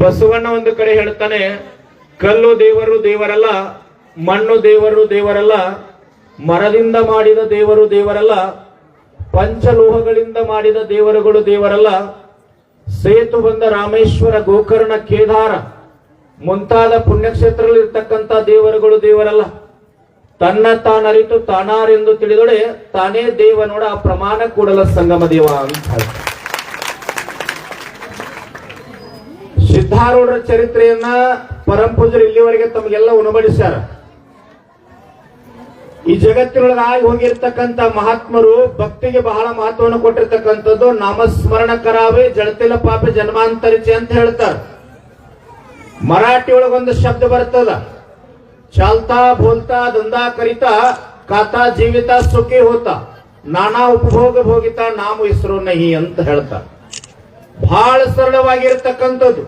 ಬಸವಣ್ಣ ಒಂದು ಕಡೆ ಹೇಳ್ತಾನೆ, ಕಲ್ಲು ದೇವರು ದೇವರಲ್ಲ, ಮಣ್ಣು ದೇವರು ದೇವರಲ್ಲ, ಮರದಿಂದ ಮಾಡಿದ ದೇವರು ದೇವರಲ್ಲ, ಪಂಚಲೋಹಗಳಿಂದ ಮಾಡಿದ ದೇವರುಗಳು ದೇವರಲ್ಲ, ಸೇತು ಬಂದ ರಾಮೇಶ್ವರ ಗೋಕರ್ಣ ಕೇದಾರ, ಮುಂತಾದ ಪುಣ್ಯಕ್ಷೇತ್ರಗಳಿರ್ತಕ್ಕಂಥ ದೇವರುಗಳು ದೇವರಲ್ಲ. ತನ್ನ ತಾನರಿತು ತಾನಾರೆಂದು ತಿಳಿದೊಡೆ ತಾನೇ ದೇವನೋಡ ಆ ಪ್ರಮಾಣ ಕೂಡಲ ಸಂಗಮ ದೇವ ಅಂತ ಹೇಳ್ತಾರೆ. ಸಿದ್ಧಾರೂಢರ ಚರಿತ್ರೆಯನ್ನ ಪರಂಪೂಜರು ಇಲ್ಲಿವರೆಗೆ ತಮಗೆಲ್ಲ ಉಣಬಡಿಸ್ಯಾರ. ಈ ಜಗತ್ತಿನೊಳಗೆ ಆಗಿ ಹೋಗಿರ್ತಕ್ಕಂಥ ಮಹಾತ್ಮರು ಭಕ್ತಿಗೆ ಬಹಳ ಮಹತ್ವವನ್ನು ಕೊಟ್ಟಿರ್ತಕ್ಕಂಥದ್ದು ನಾಮಸ್ಮರಣ ಕರಾವೆ ಜಡತಿಲ ಪಾಪ ಜನ್ಮಾಂತರಿಚೆ ಅಂತ ಹೇಳ್ತಾರೆ. ಮರಾಠಿ ಒಳಗೊಂದು ಶಬ್ದ ಬರ್ತದ. ಚಾಲ್ತಾ ಬೋಲ್ತಾ ದಂದಾ ಕರಿತಾ ಕಾತಾ ಜೀವಿತ ಸುಖಿ ಹೋತ. ನಾನಾ ಉಪಭೋಗ ಭೋಗಿತ ನಾಮ ಹೆಸರು ನಹಿ ಅಂತ ಹೇಳ್ತಾರೆ. ಬಹಳ ಸರಳವಾಗಿರ್ತಕ್ಕಂಥದ್ದು.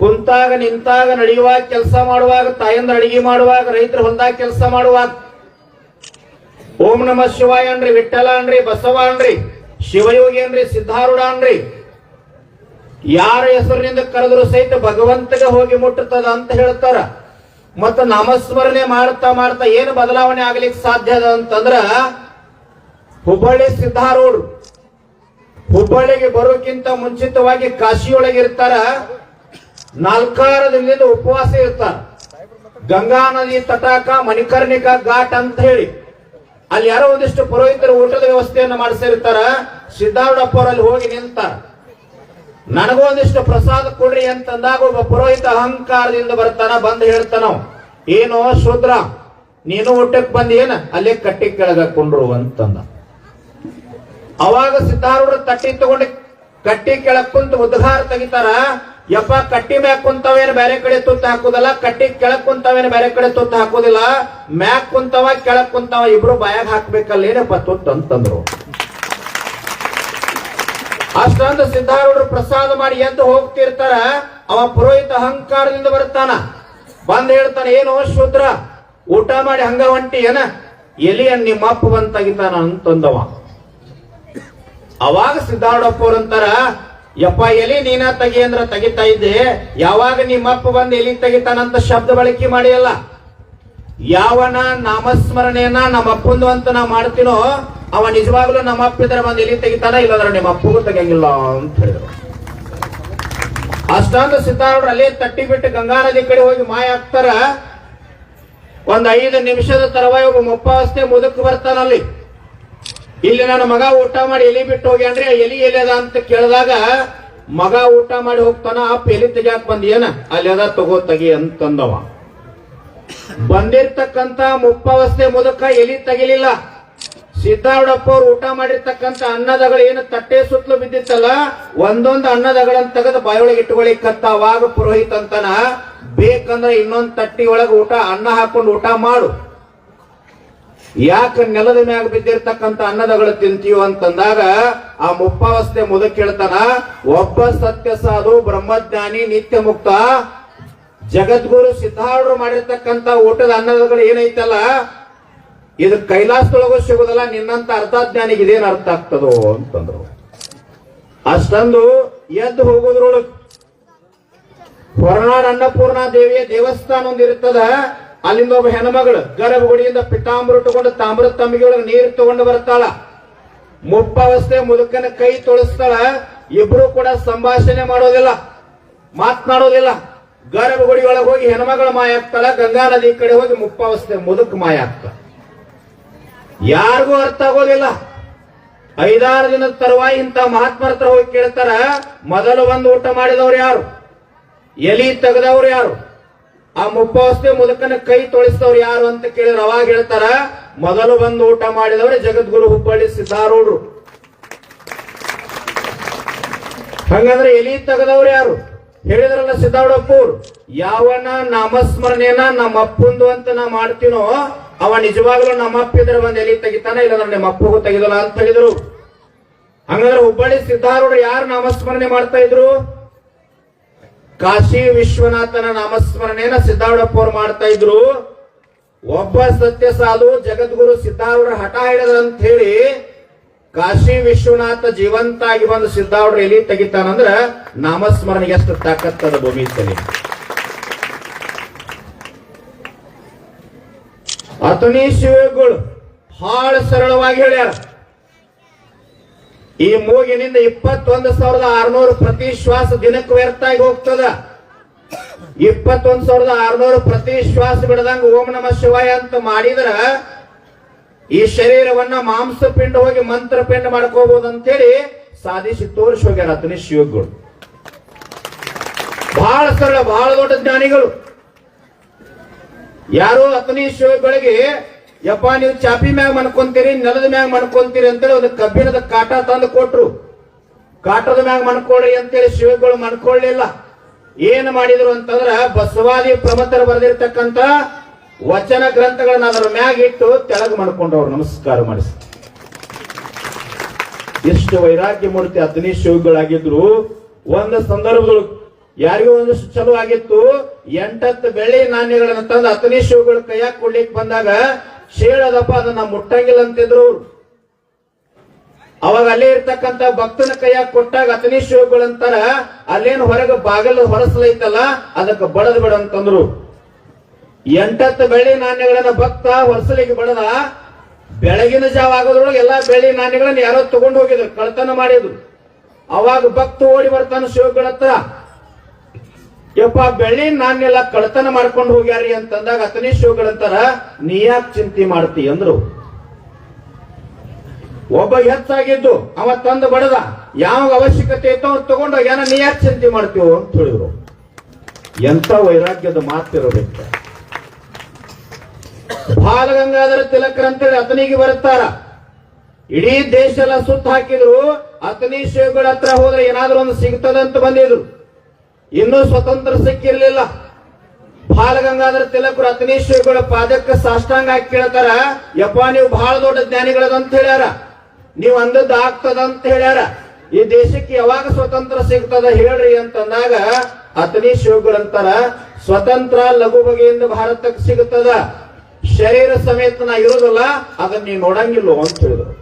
ಕುಂತಾಗ ನಿಂತಾಗ ನಡೆಯುವಾಗ ಕೆಲಸ ಮಾಡುವಾಗ, ತಾಯಂದ್ರ ಅಡಿಗೆ ಮಾಡುವಾಗ, ರೈತರ ಹೊಂದಾಗ ಕೆಲಸ ಮಾಡುವಾಗ. ಓಂ ನಮ ಶಿವಾಯ ಅನ್ರಿ ವಿಠಲ ಅನ್ರಿ, ಬಸವ ಅನ್ರಿ, ಶಿವಯೋಗಿ ಅನ್ರಿ, ಸಿದ್ಧಾರೂಢ ಅನ್ರಿ. ಯಾರ ಹೆಸರಿನಿಂದ ಕರೆದ್ರು ಸಹಿತ ಭಗವಂತಗೆ ಹೋಗಿ ಮುಟ್ಟುತ್ತದ ಅಂತ ಹೇಳ್ತಾರ. ಮತ್ತ ನಾಮಸ್ಮರಣೆ ಮಾಡ್ತಾ ಮಾಡ್ತಾ ಏನು ಬದಲಾವಣೆ ಆಗ್ಲಿಕ್ಕೆ ಸಾಧ್ಯ ಅದ ಅಂತಂದ್ರ, ಹುಬ್ಬಳ್ಳಿ ಸಿದ್ಧಾರೂಢರು ಹುಬ್ಬಳ್ಳಿಗೆ ಬರೋಕ್ಕಿಂತ ಮುಂಚಿತವಾಗಿ ಕಾಶಿಯೊಳಗೆ ಇರ್ತಾರ. ನಾಲ್ಕಾರು ದಿನದಿಂದ ಉಪವಾಸ ಇರ್ತಾರ. ಗಂಗಾ ನದಿ ತಟಾಕ ಮಣಿಕರ್ಣಿಕ ಘಾಟ್ ಅಂತ ಹೇಳಿ. ಅಲ್ಲಿ ಯಾರೋ ಒಂದಿಷ್ಟು ಪುರೋಹಿತರ ಊಟದ ವ್ಯವಸ್ಥೆಯನ್ನು ಮಾಡಿಸಿರ್ತಾರ ಅಲ್ಲಿ ಹೋಗಿ ನಿಂತಾರ ನನಗೂ ಒಂದಿಷ್ಟು ಪ್ರಸಾದ ಕೊಡ್ರಿ ಅಂತಂದಾಗ ಒಬ್ಬ ಪುರೋಹಿತ ಅಹಂಕಾರದಿಂದ ಬರ್ತಾನ, ಬಂದು ಹೇಳ್ತಾನ ಏನೋ ಶೂದ್ರ, ನೀನು ಊಟಕ್ಕೆ ಬಂದಿ ಏನ? ಅಲ್ಲೇ ಕಟ್ಟಿ ಕೆಳಗ ಕೊಂಡ್ರು ಅಂತಂದ. ಅವಾಗ ಸಿದ್ಧಾರೂಢ ತಟ್ಟಿ ತಗೊಂಡು ಕಟ್ಟಿ ಕೆಳಕ್ ಕುಂತ ಉದ್ಘಾರ ತೆಗಿತಾರ. ಯಪ್ಪ, ಕಟ್ಟಿ ಮ್ಯಾಕ್ ಕುಂತವೇನು ಬೇರೆ ಕಡೆ ತುತ್ತ ಹಾಕುದಲ್ಲ, ಕಟ್ಟಿ ಕೆಳಕ್ ಕುಂತವೇನು ಬೇರೆ ಕಡೆ ತುತ್ತ ಹಾಕುದಿಲ್ಲ ಮ್ಯಾಕ್ ಕುಂತವ ಕೆಳಕ್ ಕುಂತವ, ಇಬ್ರು ಬಾಯಾಗ ಹಾಕ್ಬೇಕಲ್ಲ ಏನಪ್ಪ ತುತ್ತ ಅಂತಂದ್ರು. ಅಷ್ಟೊಂದು ಸಿದ್ಧಾರೂಢರು ಪ್ರಸಾದ ಮಾಡಿ ಎದ್ದು ಹೋಗ್ತಿರ್ತಾರ, ಅವ ಪುರೋಹಿತ ಅಹಂಕಾರದಿಂದ ಬರ್ತಾನ. ಬಂದ್ ಹೇಳ್ತಾನೆ, ಏನು ಶೂದ್ರ, ಊಟ ಮಾಡಿ ಹಂಗ ಹೊಂಟಿ, ಏನ? ಎಲಿಯನ್ ನಿಮ್ಮ ಅಪ್ಪ ಬಂದ್ ತೆಗಿತಾನ ಅಂತಂದವ. ಅವಾಗ ಸಿದ್ಧಾರೂಢಪ್ಪ ಅವ್ರಂತಾರ ಯಪ್ಪ, ಎಲಿ ನೀನ ತೆಗಿ ಅಂದ್ರ ತೆಗಿತಾ ಇದ್ದೆ. ಯಾವಾಗ ನಿಮ್ಮಪ್ಪ ಬಂದ್ ಎಲಿ ತೆಗಿತಾನಂತ ಶಬ್ದ ಬಳಕೆ ಮಾಡಿಯಲ್ಲ? ಯಾವನ ನಾಮಸ್ಮರಣೆಯನ್ನ ನಮ್ಮ ಅಪ್ಪಂದು ಅಂತ ನಾ ಮಾಡ್ತೀನೋ, ಅವ ನಿಜವಾಗ್ಲೂ ನಮ್ಮ ಅಪ್ಪ ಇದ್ರೆ ಬಂದ್ ಎಲಿ ತೆಗಿತಾನ ಇಲ್ಲಾಂದ್ರೆ ನಿಮ್ಮ ಅಪ್ಪಗೂ ತೆಗಿಯಂಗಿಲ್ಲ ಅಂತ ಹೇಳಿದ್ರು. ಅಷ್ಟೊಂದು ಸಿದ್ಧಾರೂಢರು ಅಲ್ಲೇ ತಟ್ಟಿ ಬಿಟ್ಟು ಗಂಗಾ ನದಿ ಕಡೆ ಹೋಗಿ ಮಾಯ ಆಗ್ತಾರ ಒಂದ್ ಐದು ನಿಮಿಷದ ತರವಾಗಿ ಒಬ್ಬ ಮುಪ್ಪಾವಸ್ಥೆ ಮುದುಕ್ ಬರ್ತಾನಲ್ಲಿ ಇಲ್ಲಿ ನನ್ನ ಮಗ ಊಟ ಮಾಡಿ ಎಲಿ ಬಿಟ್ಟು ಹೋಗ್ಯಾನ್ರಿ ಎಲಿ ಎಲ್ಲದ ಅಂತ ಕೇಳಿದಾಗ ಮಗ ಊಟ ಮಾಡಿ ಹೋಗ್ತಾನ ಅಪ್ಪ ಎಲಿ ತೆಗಿಯಾಕ್ ಬಂದಿಯೇನ? ಅಲ್ಲಿ ಅದ, ತಗೋ, ತಗಿ ಅಂತಂದವ. ಬಂದಿರ್ತಕ್ಕಂತ ಮುಪ್ಪವಸ್ಥೆ ಮುದಕ ಎಲಿ ತೆಗಿಲಿಲ್ಲ. ಸಿದ್ಧಾರೂಢಪ್ಪ ಅವ್ರು ಊಟ ಮಾಡಿರ್ತಕ್ಕಂತ ಅನ್ನದಗಳು ಏನು ತಟ್ಟೆ ಸುತ್ತಲೂ ಬಿದ್ದಿತ್ತಲ್ಲ, ಒಂದೊಂದು ಅನ್ನದಗಳನ್ನ ತೆಗೆದು ಬಾಯೊಳಗೆ ಇಟ್ಕೊಳಿಕ್ಕಂತ ಅವಾಗ ಪುರೋಹಿತ ಅಂತನ, ಬೇಕಂದ್ರೆ ಇನ್ನೊಂದು ತಟ್ಟಿ ಒಳಗೆ ಊಟ, ಅನ್ನ ಹಾಕೊಂಡು ಊಟ ಮಾಡು. ಯಾಕೆ ನೆಲದ ಮ್ಯಾಗ ಬಿದ್ದಿರ್ತಕ್ಕಂಥ ಅನ್ನದಗಳು ತಿಂತೀವ ಅಂತಂದಾಗ ಆ ಮುಪ್ಪಾವಸ್ಥೆ ಮುದಕ್ ಹೇಳ್ತಾನ, ಒಬ್ಬ ಸತ್ಯ ಸಾಧು, ಬ್ರಹ್ಮಜ್ಞಾನಿ, ನಿತ್ಯ ಮುಕ್ತ, ಜಗದ್ಗುರು ಸಿದ್ಧಾರೂಢರು ಮಾಡಿರ್ತಕ್ಕಂಥ ಊಟದ ಅನ್ನದಗಳು ಏನೈತಲ್ಲ, ಇದು ಕೈಲಾಸದೊಳಗೂ ಸಿಗುದಲ್ಲ ನಿನ್ನಂತ ಅರ್ಥಜ್ಞಾನಿಗೆ ಇದೇನು ಅರ್ಥ ಆಗ್ತದೋ ಅಂತಂದ್ರು. ಅಷ್ಟೊಂದು ಎದ್ದು ಹೋಗೋದ್ರೊಳಗ್ ಹೊರನಾಡ್ ಅನ್ನಪೂರ್ಣ ದೇವಿಯ ದೇವಸ್ಥಾನ ಒಂದ್ ಇರ್ತದ ಅಲ್ಲಿಂದ ಒಬ್ಬ ಹೆಣ್ಮಗಳು ಗರ್ಭಗುಡಿಯಿಂದ ಪಿತಾಂಬರ ತಗೊಂಡು ತಾಮ್ರ ತಂಬಿಗೆಯೊಳಗೆ ನೀರು ತಗೊಂಡು ಬರ್ತಾಳ ಮುಪ್ಪಾವಸ್ಥೆ ಮುದುಕನ ಕೈ ತೊಳಸ್ತಾಳ. ಇಬ್ರು ಕೂಡ ಸಂಭಾಷಣೆ ಮಾಡೋದಿಲ್ಲ, ಮಾತನಾಡೋದಿಲ್ಲ. ಗರ್ಭಗುಡಿ ಒಳಗೆ ಹೋಗಿ ಹೆಣ್ಮಗಳು ಮಾಯ ಆಗ್ತಾಳ. ಗಂಗಾ ನದಿ ಕಡೆ ಹೋಗಿ ಮುಪ್ಪಾವಸ್ಥೆ ಮುದುಕ ಮಾಯ ಆಗ್ತಾಳ. ಯಾರಿಗೂ ಅರ್ಥ ಆಗೋದಿಲ್ಲ. ಐದಾರು ದಿನದ ತರುವಾಯ ಇಂತ ಮಹಾತ್ಮರ ಹತ್ರ ಹೋಗಿ ಕೇಳ್ತಾರ, ಮೊದಲು ಒಂದು ಊಟ ಮಾಡಿದವ್ರು ಯಾರು? ಎಲಿ ತೆಗೆದವ್ರು ಯಾರು? ಆ ಮುಪ್ಪಾವಸ್ಥೆ ಮುದಕನ ಕೈ ತೊಳಿಸಿದವ್ರು ಯಾರು ಅಂತ ಕೇಳಿದ್ರೆ ಅವಾಗ ಹೇಳ್ತಾರ, ಮೊದಲು ಬಂದು ಊಟ ಮಾಡಿದವ್ರೆ ಜಗದ್ಗುರು ಹುಬ್ಬಳ್ಳಿ ಸಿದ್ಧಾರೂಢರು ಹಂಗಂದ್ರೆ ಎಲಿ ತೆಗೆದವ್ರು ಯಾರು? ಹೇಳಿದ್ರಲ್ಲ ಸಿದ್ದಾರೂಢಪ್ಪವ್ರು, ಯಾವನ ನಾಮಸ್ಮರಣೆಯನ್ನ ನಮ್ಮ ಅಪ್ಪಂದು ಅಂತ ನಾ ಮಾಡ್ತೀನೋ, ಅವ ನಿಜವಾಗ್ಲೂ ನಮ್ಮ ಅಪ್ಪ ಇದ್ರೆ ಬಂದ್ ಎಲಿ ತೆಗಿತಾನ, ಇಲ್ಲಂದ್ರೆ ನಮ್ಮ ಅಪ್ಪಗೂ ತೆಗಿದಲ್ಲ ಅಂತ ಹೇಳಿದ್ರು. ಹಂಗಂದ್ರೆ ಹುಬ್ಬಳ್ಳಿ ಸಿದ್ಧಾರೂಢರು ಯಾರು ನಾಮಸ್ಮರಣೆ ಮಾಡ್ತಾ ಇದ್ರು? ಕಾಶಿ ವಿಶ್ವನಾಥನ ನಾಮಸ್ಮರಣೆಯನ್ನ ಸಿದ್ಧಾರೂಢಪ್ಪ ಅವ್ರು ಮಾಡ್ತಾ ಇದ್ರು. ಒಬ್ಬ ಸತ್ಯ ಸಾಧು ಜಗದ್ಗುರು ಸಿದ್ಧಾರೂಢರ ಹಠ ಹಿಡದಂತ ಹೇಳಿ ಕಾಶಿ ವಿಶ್ವನಾಥ ಜೀವಂತ ಆಗಿ ಬಂದು ಸಿದ್ದಾವ್ರ ಎಲ್ಲಿ ತೆಗಿತಾನಂದ್ರ ನಾಮಸ್ಮರಣೆಗೆ ಎಷ್ಟು ತಾಕತ್ತದ ಭೂಮಿ ತಲೆ ಅತನಿ ಶಿವಗಳು ಬಹಳ ಸರಳವಾಗಿ ಹೇಳ್ಯಾರ. ಈ ಮೂಗಿನಿಂದ ಇಪ್ಪತ್ತೊಂದು ಸಾವಿರದ ಆರ್ನೂರು ಪ್ರತಿ ಶ್ವಾಸ ದಿನಕ್ಕೆ ವ್ಯರ್ಥ ಆಗಿ ಹೋಗ್ತದ. ಇಪ್ಪತ್ತೊಂದು ಸಾವಿರದ ಆರ್ನೂರು ಪ್ರತಿ ಶ್ವಾಸ ಬಿಡದಂಗ ಓಂ ನಮ ಶಿವಾಯ ಅಂತ ಮಾಡಿದ್ರ ಈ ಶರೀರವನ್ನ ಮಾಂಸ ಪಿಂಡ ಹೋಗಿ ಮಂತ್ರ ಪಿಂಡ ಮಾಡ್ಕೋಬಹುದು ಅಂತೇಳಿ ಸಾಧಿಸಿ ತೋರಿಸಿ ಹೋಗ್ಯಾರ ಅತನಿ ಶಿವಗಳು ಬಹಳ ಸರಳ ಬಹಳ ದೊಡ್ಡ ಜ್ಞಾನಿಗಳು. ಯಾರೋ ಅತನಿ ಶಿವಗಳಿಗೆ ಯಪ್ಪ, ನೀವು ಚಾಪಿ ಮ್ಯಾಗ ಮಣ್ಕೊಂತೀರಿ, ನೆಲದ ಮ್ಯಾಗ ಮಣ್ಕೊಂತೀರಿ ಅಂತೇಳಿ ಒಂದು ಕಬ್ಬಿಣದ ಕಾಟ ತಂದು ಕೊಟ್ರು. ಕಾಟದ ಮ್ಯಾಗ ಮಣ್ಕೊಳ್ಳಿ ಅಂತೇಳಿ ಶಿವಗಳು ಮಣ್ಕೊಳ್ಳಿಲ್ಲ ಏನ್ ಮಾಡಿದ್ರು ಅಂತಂದ್ರ ಬಸವಾದಿ ಪ್ರಮತರು ಬರೆದಿರ್ತಕ್ಕಂತ ವಚನ ಗ್ರಂಥಗಳನ್ನ ಅದರ ಮ್ಯಾಗ ಇಟ್ಟು ತೆಳಗ್ ಮಾಡ್ಕೊಂಡವ್ರು. ನಮಸ್ಕಾರ ಮಾಡಿಸಿ. ಎಷ್ಟು ವೈರಾಗ್ಯ ಮೂರ್ತಿ ಅತನಿ ಶಿವಗಳಾಗಿದ್ರು. ಒಂದು ಸಂದರ್ಭದೊಳಗೆ ಯಾರಿಗೂ ಒಂದಷ್ಟು ಚಲೋ ಆಗಿತ್ತು. ಎಂಟತ್ತು ಬೆಳ್ಳಿ ನಾಣ್ಯಗಳನ್ನ ತಂದು ಅತನಿ ಶಿವಗಳು ಕೈಯಾಗ ಕೊಡ್ಲಿಕ್ಕೆ ಬಂದಾಗ ಶೇಳದಪ್ಪ ಅದನ್ನ ಮುಟ್ಟಂಗಿಲ್ಲ ಅಂತಿದ್ರು ಅವ್ರು. ಅವಾಗ ಅಲ್ಲೇ ಇರ್ತಕ್ಕಂತ ಭಕ್ತನ ಕೈಯಾಗ ಕೊಟ್ಟಾಗ ಅತನಿ ಶಿವಗಳಂತಾರ ಅಲ್ಲೇನು ಹೊರಗೆ ಬಾಗಲು ಹೊರಸಲೈತಲ್ಲ, ಅದಕ್ಕೆ ಬಡದ್ ಬಿಡ ಅಂತಂದ್ರು. ಎಂಟತ್ತು ಬೆಳ್ಳಿ ನಾಣ್ಯಗಳನ್ನ ಭಕ್ತ ಹೊರಸಲಿಗೆ ಬಡದ, ಬೆಳಗಿನ ಜಾವ ಆಗೋದ್ರೊಳಗೆ ಎಲ್ಲಾ ಬೆಳ್ಳಿ ನಾಣ್ಯಗಳನ್ನ ಯಾರೋ ತಗೊಂಡು ಹೋಗಿದ್ರು ಕಳ್ತನ ಮಾಡಿದ್ರು. ಅವಾಗ ಭಕ್ತ ಓಡಿ ಬರ್ತಾನ ಶಿವಗಳ ಯಪ್ಪ ಬೆಳ್ಳಿ ನಾನೆಲ್ಲ ಕಳ್ತನ ಮಾಡ್ಕೊಂಡು ಹೋಗ್ಯಾರಿ ಅಂತಂದಾಗ ಅತನಿ ಶಿವಗಳಂತಾರ, ನೀ ಯಾಕೆ ಚಿಂತೆ ಮಾಡ್ತಿ? ಅಂದ್ರು. ಒಬ್ಬ ಹೆಚ್ಚಾಗಿದ್ದು, ಅವ ತಂದು ಬಡದ ಯಾವ ಅವಶ್ಯಕತೆ ಇತ್ತು ಅವ್ರು ತಗೊಂಡು ಏನ ನೀ ಯಾಕೆ ಚಿಂತೆ ಮಾಡ್ತೀವೋ ಅಂತ ಹೇಳಿದ್ರು. ಎಂತ ವೈರಾಗ್ಯದ ಮಾತಿರಬೇಕು ಬಾಲಗಂಗಾಧರ ತಿಲಕರ್ ಅಂತೇಳಿ ಅತನಿಗೆ ಬರುತ್ತಾರ. ಇಡೀ ದೇಶ ಎಲ್ಲ ಸುತ್ತ ಹಾಕಿದ್ರು, ಅತನಿ ಶಿವಗಳ ಹತ್ರ ಹೋದ್ರೆ ಏನಾದ್ರೂ ಒಂದು ಸಿಗ್ತದಂತ ಬಂದಿದ್ರು. ಇನ್ನೂ ಸ್ವತಂತ್ರ ಸಿಕ್ಕಿರ್ಲಿಲ್ಲ. ಬಾಲಗಂಗಾಧರ ತಿಲಕ್ ರತ್ನೇಶ್ವರಿಗಳ ಪಾದಕ್ಕೆ ಸಾಷ್ಟಾಂಗ ಹಾಕಿ ಕೇಳ್ತಾರ, ಯಪ್ಪ, ನೀವು ಬಹಳ ದೊಡ್ಡ ಜ್ಞಾನಿಗಳದಂತ ಹೇಳ್ಯಾರ. ನೀವು ಅಂದದ್ದು ಆಗ್ತದ ಅಂತ ಹೇಳ್ಯಾರ. ಈ ದೇಶಕ್ಕೆ ಯಾವಾಗ ಸ್ವತಂತ್ರ ಸಿಗ್ತದ ಹೇಳ್ರಿ ಅಂತಂದಾಗ ಅಂತಾರ, ಸ್ವತಂತ್ರ ಲಘು ಬಗೆಯಿಂದ ಭಾರತಕ್ಕೆ ಸಿಗುತ್ತದ ಶರೀರ ಸಮೇತ ನಾ ಇರೋದಲ್ಲ, ಅದನ್ನ ನೀವು ನೋಡಂಗಿಲ್ಲ ಅಂತ ಹೇಳಿದ್ರು.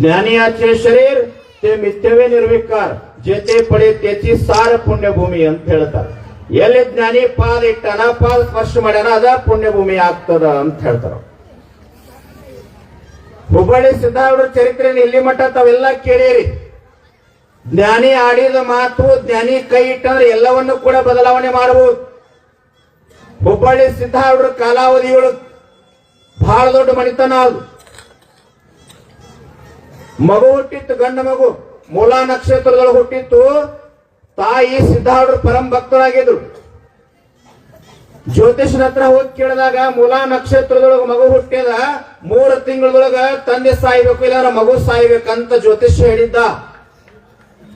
ಜ್ಞಾನಿಯಾಚೆ ಶರೀರ ते मिथ्यवे निर्विकार जेते पडे त्याची सार ಪುಣ್ಯಭೂಮಿ ಅಂತ ಹೇಳ್ತಾರೆ ಎಲ್ಲಿ ಜ್ಞಾನಿ ಪಾದ ಇಟ್ಟನ ಪಾದ ಸ್ಪರ್ಶ ಮಾಡ್ಯಾನ ಅದ ಪುಣ್ಯಭೂಮಿ ಆಗ್ತದ ಅಂತ ಹೇಳ್ತಾರ ಹುಬ್ಬಳ್ಳಿ ಸಿದ್ದಾರೂಢ ಚರಿತ್ರೆ ಇಲ್ಲಿ ಮಟ್ಟ ತಾವೆಲ್ಲ ಕೇಳಿರಿ ಜ್ಞಾನಿ ಆಡಿದ ಮಾತು ಜ್ಞಾನಿ ಕೈ ಇಟ್ಟಂದ್ರೆ ಎಲ್ಲವನ್ನು ಕೂಡ ಬದಲಾವಣೆ ಮಾಡಬಹುದು ಹುಬ್ಬಳ್ಳಿ ಸಿದ್ದಾರೂಢ ಕಾಲಾವಧಿಯೊಳಗೆ ಬಹಳ ದೊಡ್ಡ ಮಣಿತನ ಅದು ಮಗು ಹುಟ್ಟಿತ್ತು, ಗಂಡ ಮಗು. ಮೂಲಾ ನಕ್ಷತ್ರದೊಳಗೆ ಹುಟ್ಟಿತ್ತು. ತಾಯಿ ಸಿದ್ಧಾರ್ಡ್ ಪರಂ ಭಕ್ತರಾಗಿದ್ರು ಜ್ಯೋತಿಷನ ಹತ್ರ ಹೋಗಿ ಕೇಳಿದಾಗ ಮೂಲಾ ನಕ್ಷತ್ರದೊಳಗೆ ಮಗು ಹುಟ್ಟಿದ, ಮೂರು ತಿಂಗಳದೊಳಗ ತಂದೆ ಸಾಯ್ಬೇಕು ಇಲ್ಲ ಮಗು ಸಾಯ್ಬೇಕಂತ ಜ್ಯೋತಿಷ್ಯ ಹೇಳಿದ್ದ.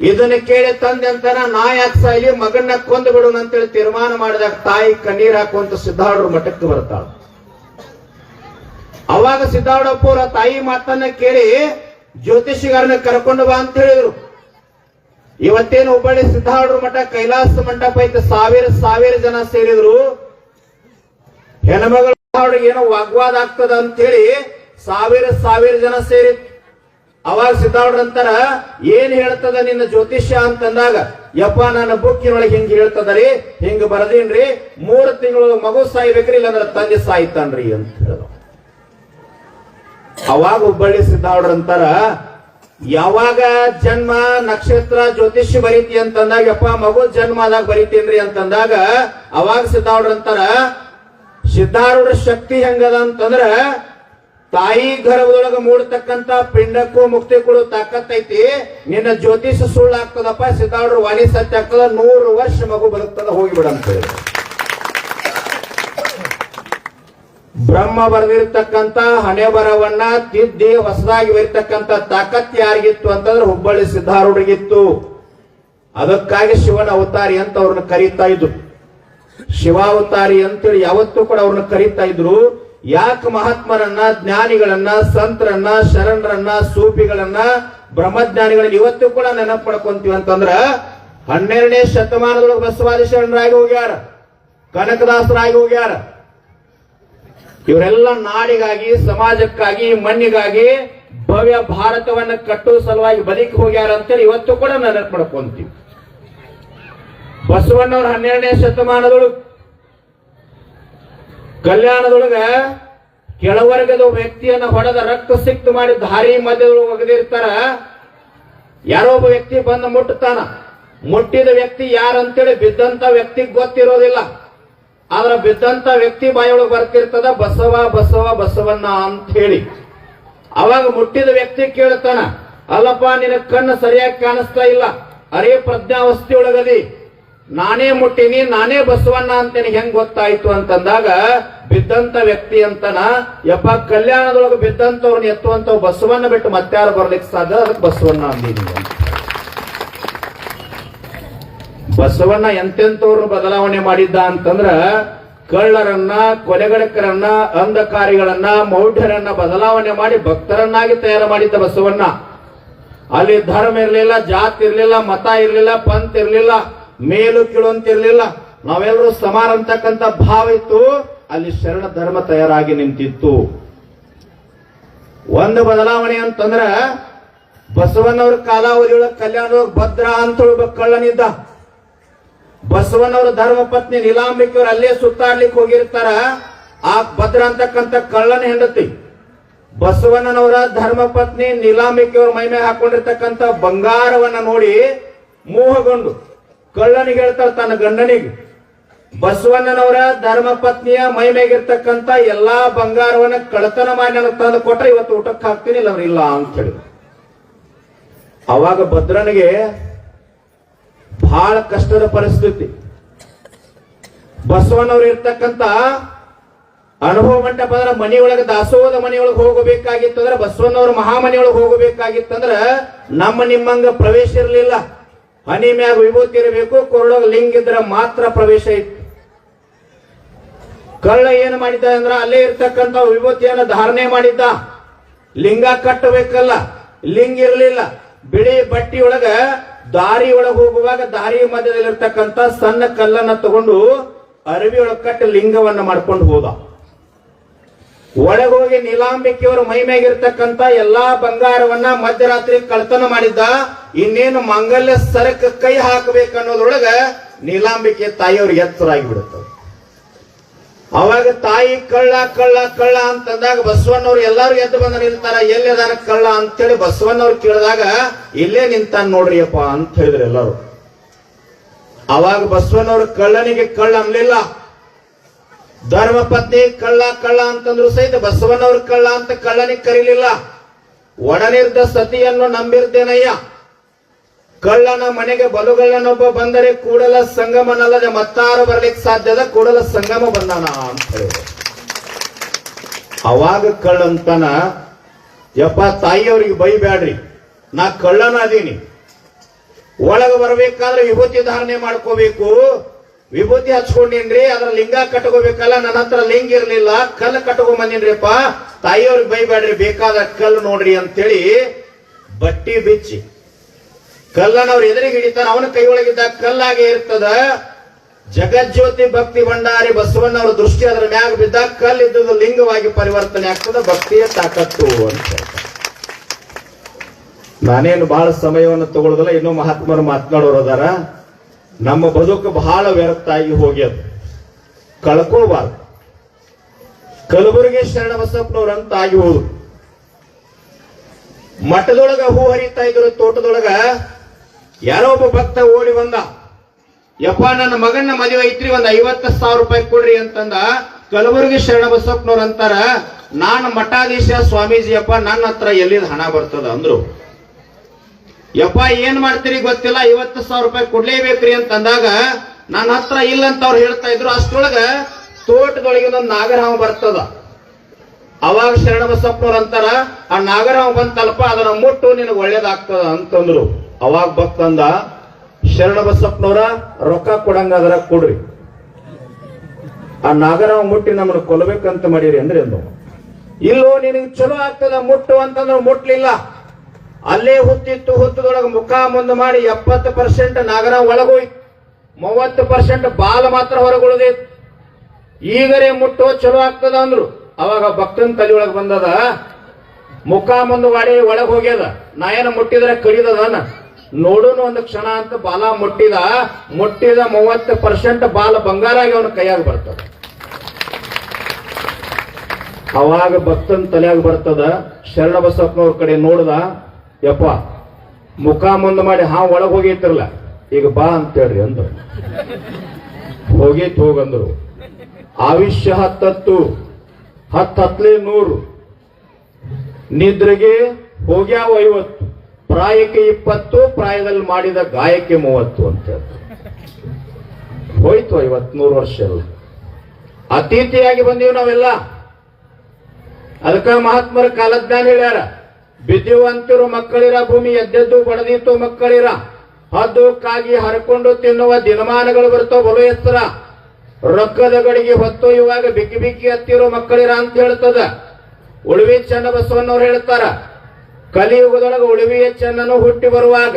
ಇದನ್ನ ಕೇಳಿ ತಂದೆ ಅಂತಾನ ನಾ ಯಾಕೆ ಸಾಯ್ಲಿ? ಮಗನ್ನ ಕೊಂದು ಬಿಡೋಣ ಅಂತೇಳಿ ತೀರ್ಮಾನ ಮಾಡಿದಾಗ ತಾಯಿ ಕಣ್ಣೀರ್ ಹಾಕುವಂತ ಸಿದ್ಧಾರ್ಢರು ಮಠಕ್ಕೆ ಬರ್ತಾಳ. ಅವಾಗ ಸಿದ್ಧಾರ್ಡಪ್ಪ ತಾಯಿ ಮಾತನ್ನ ಕೇಳಿ ಜ್ಯೋತಿಷಿಗಾರನ ಕರ್ಕೊಂಡು ಬಾ ಅಂತ ಹೇಳಿದ್ರು. ಇವತ್ತೇನು ಹುಬ್ಬಳ್ಳಿ ಸಿದ್ದಾರೂಢರ ಮಠ, ಕೈಲಾಸ ಮಂಟಪ ಐತೆ, ಸಾವಿರ ಸಾವಿರ ಜನ ಸೇರಿದ್ರು. ಹೆಣ್ಮಗಳು ಏನೋ ವಾಗ್ವಾದ ಆಗ್ತದ ಅಂತ ಹೇಳಿ ಸಾವಿರ ಸಾವಿರ ಜನ ಸೇರಿ ಅವಾಗ ಸಿದ್ದಾರೂಢರ ಅಂತಾರ, ಏನ್ ಹೇಳ್ತದ ನಿನ್ನ ಜ್ಯೋತಿಷ್ಯ? ಅಂತಂದಾಗ, ಯಪ್ಪ, ನನ್ನ ಬುಕ್ಕಿನೊಳಗೆ ಹಿಂಗ್ ಹೇಳ್ತದರಿ ಹಿಂಗ್ ಬರದೇನ್ರಿ, ಮೂರು ತಿಂಗಳು ಮಗು ಸಾಯ್ಬೇಕ್ರಿ, ಇಲ್ಲಂದ್ರ ತಂದೆ ಸಾಯ್ತಾನ್ರಿ ಅಂತ ಹೇಳಿದ್ರು. ಅವಾಗ ಹುಬ್ಬಳ್ಳಿ ಸಿದ್ದಾರೂಢರ ಅಂತಾರ ಯಾವಾಗ ಜನ್ಮ ನಕ್ಷತ್ರ ಜ್ಯೋತಿಷ್ಯ ಬರೀತಿ ಅಂತಂದಾಗ, ಯಪ್ಪ ಮಗು ಜನ್ಮ ಆದಾಗ ಬರೀತೀನ್ರಿ ಅಂತಂದಾಗ, ಅವಾಗ ಸಿದ್ದಾರೂಢರ ಅಂತಾರ ಸಿದ್ಧಾರೂಢ ಶಕ್ತಿ ಹೆಂಗದ ಅಂತಂದ್ರ ತಾಯಿ ಗರ್ಭದೊಳಗ ಮೂಡತಕ್ಕಂತ ಪಿಂಡಕ್ಕೂ ಮುಕ್ತಿ ಕೊಡೋ ತಾಕತ್ತೈತಿ. ನಿನ್ನ ಜ್ಯೋತಿಷ ಸುಳ್ಳು ಆಗ್ತದಪ್ಪ ಸಿದ್ದಾರೂಢರ ವಾಣಿ ಸತ್ಯ ಆಗ್ತದ, ನೂರು ವರ್ಷ ಮಗು ಬದುಕ್ತದ ಹೋಗಿಬಿಡ ಅಂತ ಹೇಳಿ ಬ್ರಹ್ಮ ಬರೆದಿರ್ತಕ್ಕಂತ ಹಣೆ ಬರವನ್ನ ತಿದ್ದಿ ಹೊಸದಾಗಿ ಬರೀತಕ್ಕಂತ ತಾಕತ್ ಯಾರಿಗಿತ್ತು ಅಂತಂದ್ರೆ ಹುಬ್ಬಳ್ಳಿ ಸಿದ್ಧಾರೂಢಿಗಿತ್ತು. ಅದಕ್ಕಾಗಿ ಶಿವನ ಅವತಾರಿ ಅಂತ ಅವ್ರನ್ನ ಕರೀತಾ ಇದ್ರು. ಶಿವಾವತಾರಿ ಅಂತೇಳಿ ಯಾವತ್ತೂ ಕೂಡ ಅವ್ರನ್ನ ಕರೀತಾ ಇದ್ರು. ಯಾಕೆ ಮಹಾತ್ಮರನ್ನ, ಜ್ಞಾನಿಗಳನ್ನ, ಸಂತರನ್ನ, ಶರಣರನ್ನ, ಸೂಪಿಗಳನ್ನ, ಬ್ರಹ್ಮಜ್ಞಾನಿಗಳನ್ನ ಇವತ್ತು ಕೂಡ ನೆನಪು ಪಡ್ಕೊಂತೀವಿ ಅಂತಂದ್ರ ಹನ್ನೆರಡನೇ ಶತಮಾನದೊಳಗೆ ಬಸವಾದಿ ಶರಣರಾಗಿ ಹೋಗ್ಯಾರ, ಕನಕದಾಸರಾಗಿ ಹೋಗ್ಯಾರ. ಇವರೆಲ್ಲ ನಾಡಿಗಾಗಿ, ಸಮಾಜಕ್ಕಾಗಿ, ಮಣ್ಣಿಗಾಗಿ ಭವ್ಯ ಭಾರತವನ್ನ ಕಟ್ಟುವ ಸಲುವಾಗಿ ಬದುಕಿ ಹೋಗ್ಯಾರ ಅಂತೇಳಿ ಇವತ್ತು ಕೂಡ ನೆನಪು ಮಾಡ್ಕೊಂತೀವಿ ಬಸವಣ್ಣವ್ರ ಹನ್ನೆರಡನೇ ಶತಮಾನದೊಳಗೆ, ಕಲ್ಯಾಣದೊಳಗ ಕೆಳವರ್ಗದ ವ್ಯಕ್ತಿಯನ್ನ ಹೊಡೆದ ರಕ್ತ ಸಿಕ್ತು ಮಾಡಿ ದಾರಿ ಮಧ್ಯದೊಳಗೆ ಒಗೆದಿರ್ತಾರ, ಯಾರೋ ಒಬ್ಬ ವ್ಯಕ್ತಿ ಬಂದು ಮುಟ್ಟತಾನ ಮುಟ್ಟಿದ ವ್ಯಕ್ತಿ ಯಾರಂತೇಳಿ ಬಿದ್ದಂತ ವ್ಯಕ್ತಿಗೆ ಗೊತ್ತಿರೋದಿಲ್ಲ. ಆದ್ರೆ ಬಿದ್ದಂತ ವ್ಯಕ್ತಿ ಬಾಯಿಯೊಳಗೆ ಬರ್ತಿರ್ತದ, ಬಸವ ಬಸವ, ಬಸವಣ್ಣ ಅಂತ ಹೇಳಿ ಅವಾಗ ಮುಟ್ಟಿದ ವ್ಯಕ್ತಿ ಕೇಳ್ತಾನ, ಅಲ್ಲಪ್ಪ ನಿನ್ನ ಕಣ್ಣು ಸರಿಯಾಗಿ ಕಾಣಿಸ್ತಾ ಇಲ್ಲ. ಅರೇ ಪ್ರಜ್ಞಾವಸ್ಥೆ ಒಳಗದಿ. ನಾನೇ ಮುಟ್ಟಿನಿ, ನಾನೇ ಬಸವಣ್ಣ ಅಂತ ಹೆಂಗ್ ಗೊತ್ತಾಯ್ತು? ಅಂತಂದಾಗ ಬಿದ್ದಂತ ವ್ಯಕ್ತಿ ಅಂತನ, ಯಪ್ಪ, ಕಲ್ಯಾಣದೊಳಗೆ ಬಿದ್ದಂತವ್ರನ್ನ ಎತ್ತುವಂತ ಬಸವಣ್ಣ ಬಿಟ್ಟು ಮತ್ತಾರು ಬರ್ಲಿಕ್ಕೆ ಸಾಧ್ಯ? ಅದಕ್ಕೆ ಬಸವಣ್ಣ ಅಂದೀನಿ ಅಂತ. ಬಸವಣ್ಣ ಎಂತೆಂತವ್ರನ್ನ ಬದಲಾವಣೆ ಮಾಡಿದ್ದ ಅಂತಂದ್ರ ಕಳ್ಳರನ್ನ ಕೊಲೆಗಡಕರನ್ನ ಅಂಧಕಾರಿಗಳನ್ನ, ಮೌಢ್ಯರನ್ನ ಬದಲಾವಣೆ ಮಾಡಿ ಭಕ್ತರನ್ನಾಗಿ ತಯಾರು ಮಾಡಿದ್ದ ಬಸವಣ್ಣ. ಅಲ್ಲಿ ಧರ್ಮ ಇರಲಿಲ್ಲ, ಜಾತಿ ಇರಲಿಲ್ಲ, ಮತ ಇರಲಿಲ್ಲ, ಪಂಥ ಇರಲಿಲ್ಲ, ಮೇಲು ಕೀಳು ಅಂತ ಇರ್ಲಿಲ್ಲ. ನಾವೆಲ್ಲರೂ ಸಮಾನ ಅಂತಕ್ಕಂಥ ಭಾವ ಇತ್ತು. ಅಲ್ಲಿ ಶರಣ ಧರ್ಮ ತಯಾರಾಗಿ ನಿಂತಿತ್ತು. ಒಂದು ಬದಲಾವಣೆ ಅಂತಂದ್ರ ಬಸವಣ್ಣವ್ರ ಕಾಲಾವಧಿಯೊಳಗೆ ಕಲ್ಯಾಣ ಭದ್ರ ಅಂತ ಕಳ್ಳನಿದ್ದ. ಬಸವಣ್ಣವ್ರ ಧರ್ಮ ಪತ್ನಿ ನೀಲಾಂಬಿಕೆಯವ್ರು ಅಲ್ಲೇ ಸುತ್ತಾಡ್ಲಿಕ್ಕೆ ಹೋಗಿರ್ತಾರ. ಆ ಭದ್ರ ಅಂತಕ್ಕಂಥ ಕಳ್ಳನ ಹೆಂಡತಿ. ಬಸವಣ್ಣನವರ ಧರ್ಮ ಪತ್ನಿ ನೀಲಾಂಬಿಕೆಯವ್ರ ಮೈ ಮೇಲೆ ಹಾಕೊಂಡಿರ್ತಕ್ಕಂಥ ಬಂಗಾರವನ್ನ ನೋಡಿ ಮೋಹಗೊಂಡು ಕಳ್ಳನಿಗೆ ಹೇಳ್ತಾರ ತನ್ನ ಗಂಡನಿಗೆ, ಬಸವಣ್ಣನವರ ಧರ್ಮ ಪತ್ನಿಯ ಮೈ ಮೇಗಿರ್ತಕ್ಕಂಥ ಎಲ್ಲಾ ಬಂಗಾರವನ್ನ ಕಳತನ ಮಾಡಿ ನನಗೆ ತಂದು ಕೊಟ್ರೆ ಇವತ್ತು ಊಟಕ್ಕೆ ಹಾಕ್ತೀನಿ ಇಲ್ಲ ಇಲ್ಲ ಅಂತ ಹೇಳಿ ಅವಾಗ ಭದ್ರನಿಗೆ ಬಹಳ ಕಷ್ಟದ ಪರಿಸ್ಥಿತಿ. ಬಸವಣ್ಣವ್ರು ಇರ್ತಕ್ಕಂತ ಅನುಭವ ಮಂಟಪ ಅಂದ್ರೆ ಮನೆಯೊಳಗೆ ದಾಸೋಹದ ಮನೆಯೊಳಗೆ ಹೋಗಬೇಕಾಗಿತ್ತು ಅಂದ್ರೆ ಬಸವಣ್ಣವ್ರ ಮಹಾಮನೆಯೊಳಗೆ ಹೋಗಬೇಕಾಗಿತ್ತಂದ್ರ ನಮ್ಮ ನಿಮ್ಮಂಗ ಪ್ರವೇಶ ಇರಲಿಲ್ಲ. ಹನಿ ಮ್ಯಾಗ ವಿಭೂತಿ ಇರಬೇಕು ಕೊರಳೊಳಗೆ ಲಿಂಗ ಇದ್ರೆ ಮಾತ್ರ ಪ್ರವೇಶ ಇತ್ತು. ಕಳ್ಳ ಏನು ಮಾಡಿದ್ದ ಅಂದ್ರ ಅಲ್ಲೇ ಇರ್ತಕ್ಕಂಥ ವಿಭೂತಿಯನ್ನು ಧಾರಣೆ ಮಾಡಿದ್ದ. ಲಿಂಗ ಕಟ್ಟಬೇಕಲ್ಲ, ಲಿಂಗ ಇರಲಿಲ್ಲ. ಬಿಳಿ ಬಟ್ಟಿ ಒಳಗ ದಾರಿ ಒಳಗೆ ಹೋಗುವಾಗ ದಾರಿ ಮಧ್ಯದಲ್ಲಿರ್ತಕ್ಕಂಥ ಸಣ್ಣ ಕಲ್ಲನ್ನ ತಗೊಂಡು ಅರವಿ ಒಳಗೆ ಕಟ್ಟಿ ಲಿಂಗವನ್ನ ಮಾಡ್ಕೊಂಡು ಹೋದ. ಒಳಗೋಗಿ ನೀಲಾಂಬಿಕೆಯವರು ಮೈ ಮ್ಯಾಗಿರ್ತಕ್ಕಂಥ ಎಲ್ಲಾ ಬಂಗಾರವನ್ನ ಮಧ್ಯರಾತ್ರಿ ಕಳ್ತನ ಮಾಡಿದ್ದ. ಇನ್ನೇನು ಮಂಗಲ್ಯ ಸರಕ ಕೈ ಹಾಕಬೇಕನ್ನೋದ್ರೊಳಗ ನೀಲಾಂಬಿಕೆ ತಾಯಿಯವ್ರಿಗೆ ಎತ್ತರ ಆಗಿಬಿಡುತ್ತೆ ಅವಾಗ ತಾಯಿ ಕಳ್ಳ ಕಳ್ಳ ಕಳ್ಳ ಅಂತಂದಾಗ ಬಸವಣ್ಣವ್ರು ಎಲ್ಲಾರು ಎದ್ದು ಬಂದ ನಿಲ್ತಾರ ಎಲ್ಲಿ ಅದಾರ ಕಳ್ಳ ಅಂತೇಳಿ ಬಸವಣ್ಣವ್ರು ಕೇಳಿದಾಗ, ಇಲ್ಲೇ ನಿಂತಾನ ನೋಡ್ರಿಯಪ್ಪ ಅಂತ ಹೇಳಿದ್ರು ಎಲ್ಲರೂ. ಅವಾಗ ಬಸವಣ್ಣವ್ರು ಕಳ್ಳನಿಗೆ ಕಳ್ಳ ಅನ್ಲಿಲ್ಲ. ಧರ್ಮ ಪತ್ನಿ ಕಳ್ಳ ಕಳ್ಳ ಅಂತಂದ್ರು ಸಹಿತ ಬಸವಣ್ಣವ್ರ ಕಳ್ಳ ಅಂತ ಕಳ್ಳನಿಗೆ ಕರೀಲಿಲ್ಲ. ಒಡನಿರ್ದ ಸತಿಯನ್ನು ನಂಬಿರ್ದೇನಯ್ಯ ಕಳ್ಳನ ಮನೆಗೆ ಬಲುಗಳ್ಳನೊಬ್ಬ ಬಂದರೆ ಕೂಡಲ ಸಂಗಮನಲ್ಲದೆ ಮತ್ತಾರು ಬರ್ಲಿಕ್ಕೆ ಸಾಧ್ಯದ ಕೂಡಲ ಸಂಗಮ ಬಂದಾನ ಅಂತ ಹೇಳಿದ್ರು ಅವಾಗ ಕಳ್ಳಂತನ, ಯಪ್ಪ ತಾಯಿಯವ್ರಿಗೆ ಬೈಬ್ಯಾಡ್ರಿ, ನಾ ಕಳ್ಳನ ಅದೀನಿ. ಒಳಗೆ ಬರಬೇಕಾದ್ರೆ ವಿಭೂತಿ ಧಾರಣೆ ಮಾಡ್ಕೋಬೇಕು. ವಿಭೂತಿ ಹಚ್ಕೊಂಡಿನ್ರಿ, ಅದ್ರ ಲಿಂಗ ಕಟ್ಕೋಬೇಕಲ್ಲ, ನನ್ನ ಹತ್ರ ಲಿಂಗ ಇರ್ಲಿಲ್ಲ, ಕಲ್ಲು ಕಟ್ಕೊಂಡ್ ಬಂದಿನ್ರಿಪ್ಪ, ತಾಯಿಯವ್ರಿಗೆ ಬೈಬ್ಯಾಡ್ರಿ, ಬೇಕಾದ ಕಲ್ಲು ನೋಡ್ರಿ ಅಂತೇಳಿ ಬಟ್ಟಿ ಬಿಚ್ಚಿ ಕಲ್ಲನ್ನ ಅವ್ರ ಎದುರಿಗೆ ಹಿಡಿತಾನ, ಅವನ ಕೈ ಒಳಗಿದ್ದ ಕಲ್ಲಾಗೆ ಇರ್ತದ. ಜಗಜ್ಯೋತಿ ಭಕ್ತಿ ಭಂಡಾರಿ ಬಸವಣ್ಣವ್ರ ದೃಷ್ಟಿ ಅದರ ಮ್ಯಾಗ ಬಿದ್ದ ಕಲ್ಲಿದ್ದದು ಲಿಂಗವಾಗಿ ಪರಿವರ್ತನೆ ಆಗ್ತದ, ಭಕ್ತಿಯ ತಾಕತ್ತು ಅಂತ. ನಾನೇನು ಬಹಳ ಸಮಯವನ್ನು ತಗೊಳ್ಳೋದಲ್ಲ ಇನ್ನೂ ಮಹಾತ್ಮರು ಮಾತನಾಡೋರು ಅದಾರ. ನಮ್ಮ ಬದುಕು ಬಹಳ ವ್ಯರ್ಥ ಆಗಿ ಹೋಗ್ಯದ. ಕಳ್ಕೋಬಾರ್ದು. ಕಲಬುರಗಿ ಬಸಪ್ಪನವ್ರಂತ ಆಗಿ ಹೋದ್ರು ಮಠದೊಳಗ ಹೂ ಹರಿತಾ ಇದ್ರು, ತೋಟದೊಳಗ ಯಾರೋ ಒಬ್ಬ ಭಕ್ತ ಓಡಿ ಬಂದ, ಯಪ್ಪ, ನನ್ನ ಮಗನ ಮದುವೆ ಐತ್ರಿ ಒಂದ್ ಐವತ್ತು ಸಾವಿರ ರೂಪಾಯಿ ಕೊಡ್ರಿ ಅಂತಂದ, ಕಲಬುರ್ಗಿ ಶರಣ ಬಸಪ್ಪನವ್ರ ಅಂತಾರ, ನಾನು ಮಠಾಧೀಶ ಸ್ವಾಮೀಜಿಯಪ್ಪ, ನನ್ನ ಹತ್ರ ಎಲ್ಲಿದ್ ಹಣ ಬರ್ತದ ಅಂದ್ರು. ಯಪ್ಪ, ಏನ್ ಮಾಡ್ತೀರಿ ಗೊತ್ತಿಲ್ಲ, ಐವತ್ತು ಸಾವಿರ ರೂಪಾಯಿ ಕೊಡ್ಲೇಬೇಕ್ರಿ ಅಂತಂದಾಗ, ನನ್ನ ಹತ್ರ ಇಲ್ಲ ಅಂತ ಅವ್ರು ಹೇಳ್ತಾ ಇದ್ರು, ಅಷ್ಟೊಳಗ ತೋಟದೊಳಗೆ ಒಂದು ನಾಗರಹಾವ ಬರ್ತದ. ಅವಾಗ ಶರಣ ಬಸಪ್ಪನವ್ರು ಅಂತಾರ, ಆ ನಾಗರಹಾವ ಬಂತಲ್ಪ ಅದನ್ನ ಮುಟ್ಟು ನಿನಗೆ ಒಳ್ಳೇದಾಗ್ತದ ಅಂತಂದ್ರು. ಅವಾಗ ಭಕ್ತಂದ ಶರಣ ಬಸಪ್ಪನವ್ರ ರೊಕ್ಕ ಕೊಡಂಗಾದ್ರ ಕೊಡ್ರಿ. ಆ ನಾಗರ ಮುಟ್ಟಿ ನಮ್ಮನ್ನು ಕೊಲ್ಬೇಕಂತ ಮಾಡಿರಿ ಅಂದ್ರೆ ಎಂದು. ಇಲ್ಲೋ ನಿನಗೆ ಚಲೋ ಆಗ್ತದ ಮುಟ್ಟು ಅಂತಂದ್ರೆ ಮುಟ್ಲಿಲ್ಲ. ಅಲ್ಲೇ ಹುತ್ತಿತ್ತು, ಹುತ್ತದೊಳಗೆ ಮುಖ ಮುಂದೆ ಮಾಡಿ ಎಪ್ಪತ್ತು ಪರ್ಸೆಂಟ್ ನಾಗರ ಒಳಗೋಯ್ತು ಮೂವತ್ತು ಪರ್ಸೆಂಟ್ ಬಾಲ ಮಾತ್ರ ಹೊರಗುಳಿದಿತ್ತು ಈಗರೇ ಮುಟ್ಟೋ ಚಲೋ ಆಗ್ತದ ಅಂದ್ರು. ಅವಾಗ ಭಕ್ತನ ತಲೆ ಒಳಗೆ ಬಂದದ, ಮುಖ ಮುಂದೆ ಮಾಡಿ ಒಳಗೆ ಹೋಗ್ಯದ. ನಾ ಏನ ಮುಟ್ಟಿದ್ರೆ ಕಡಿದದನ ನೋಡೋನು ಒಂದು ಕ್ಷಣ ಅಂತ ಬಾಲ ಮುಟ್ಟಿದ ಮುಟ್ಟಿದ ಮೂವತ್ತು ಪರ್ಸೆಂಟ್ ಬಾಲ ಬಂಗಾರಾಗಿ ಅವನ ಕೈಯಾಗ ಬರ್ತದ. ಅವಾಗ ಭಕ್ತನ ತಲೆಯಾಗ ಬರ್ತದ ಶರಣ ಬಸಪ್ಪನವ್ರ ಕಡೆ ನೋಡ್ದ, ಯಪ್ಪ, ಮುಖ ಮುಂದೆ ಮಾಡಿ ಹಾ ಒಳಗೆ ಹೋಗಿತ್ತಿರಲ್ಲ ಈಗ ಬಾ ಅಂತ ಹೇಳ್ರಿ ಅಂದ್ರು. ಹೋಗಿತ್ ಹೋಗಂದ್ರು ಆವಿಷ್ಯ ಹತ್ತತ್ತು, ಹತ್ತು ನೂರು. ನಿದ್ರೆಗೆ ಹೋಗ್ಯಾವ ಐವತ್ತು. ಪ್ರಾಯಕ್ಕೆ ಇಪ್ಪತ್ತು, ಪ್ರಾಯದಲ್ಲಿ ಮಾಡಿದ ಗಾಯಕ್ಕೆ ಮೂವತ್ತು ಅಂತ ಹೋಯ್ತು ಐವತ್ಮೂರು ವರ್ಷ ಎಲ್ಲ. ಅತಿಥಿಯಾಗಿ ಬಂದೀವಿ ನಾವೆಲ್ಲ. ಅದಕ್ಕ ಮಹಾತ್ಮರ ಕಾಲಜ್ಞಾನ ಹೇಳ್ಯಾರ ಬಿದ್ದಿವಂತಿರೋ ಮಕ್ಕಳಿರ, ಭೂಮಿ ಎದ್ದೆದ್ದು ಬಡದಿತ್ತು ಮಕ್ಕಳಿರ. ಹದ್ದು ಕಾಗಿ ಹರಕೊಂಡು ತಿನ್ನುವ ದಿನಮಾನಗಳು ಬರ್ತಾವ ಬಲು ಎತ್ತರ. ರೊಕ್ಕದ ಗಡಿಗೆ ಹೊತ್ತು ಇವಾಗ ಬಿಕ್ಕಿ ಬಿಕ್ಕಿ ಹತ್ತಿರೋ ಮಕ್ಕಳಿರ ಅಂತ ಹೇಳ್ತದ. ಉಳುವಿ ಚನ್ನ ಬಸವಣ್ಣವ್ರು ಹೇಳ್ತಾರ ಕಲಿಯುಗದೊಳಗ ಉಳಿವಿಯ ಚೆನ್ನನು ಹುಟ್ಟಿ ಬರುವಾಗ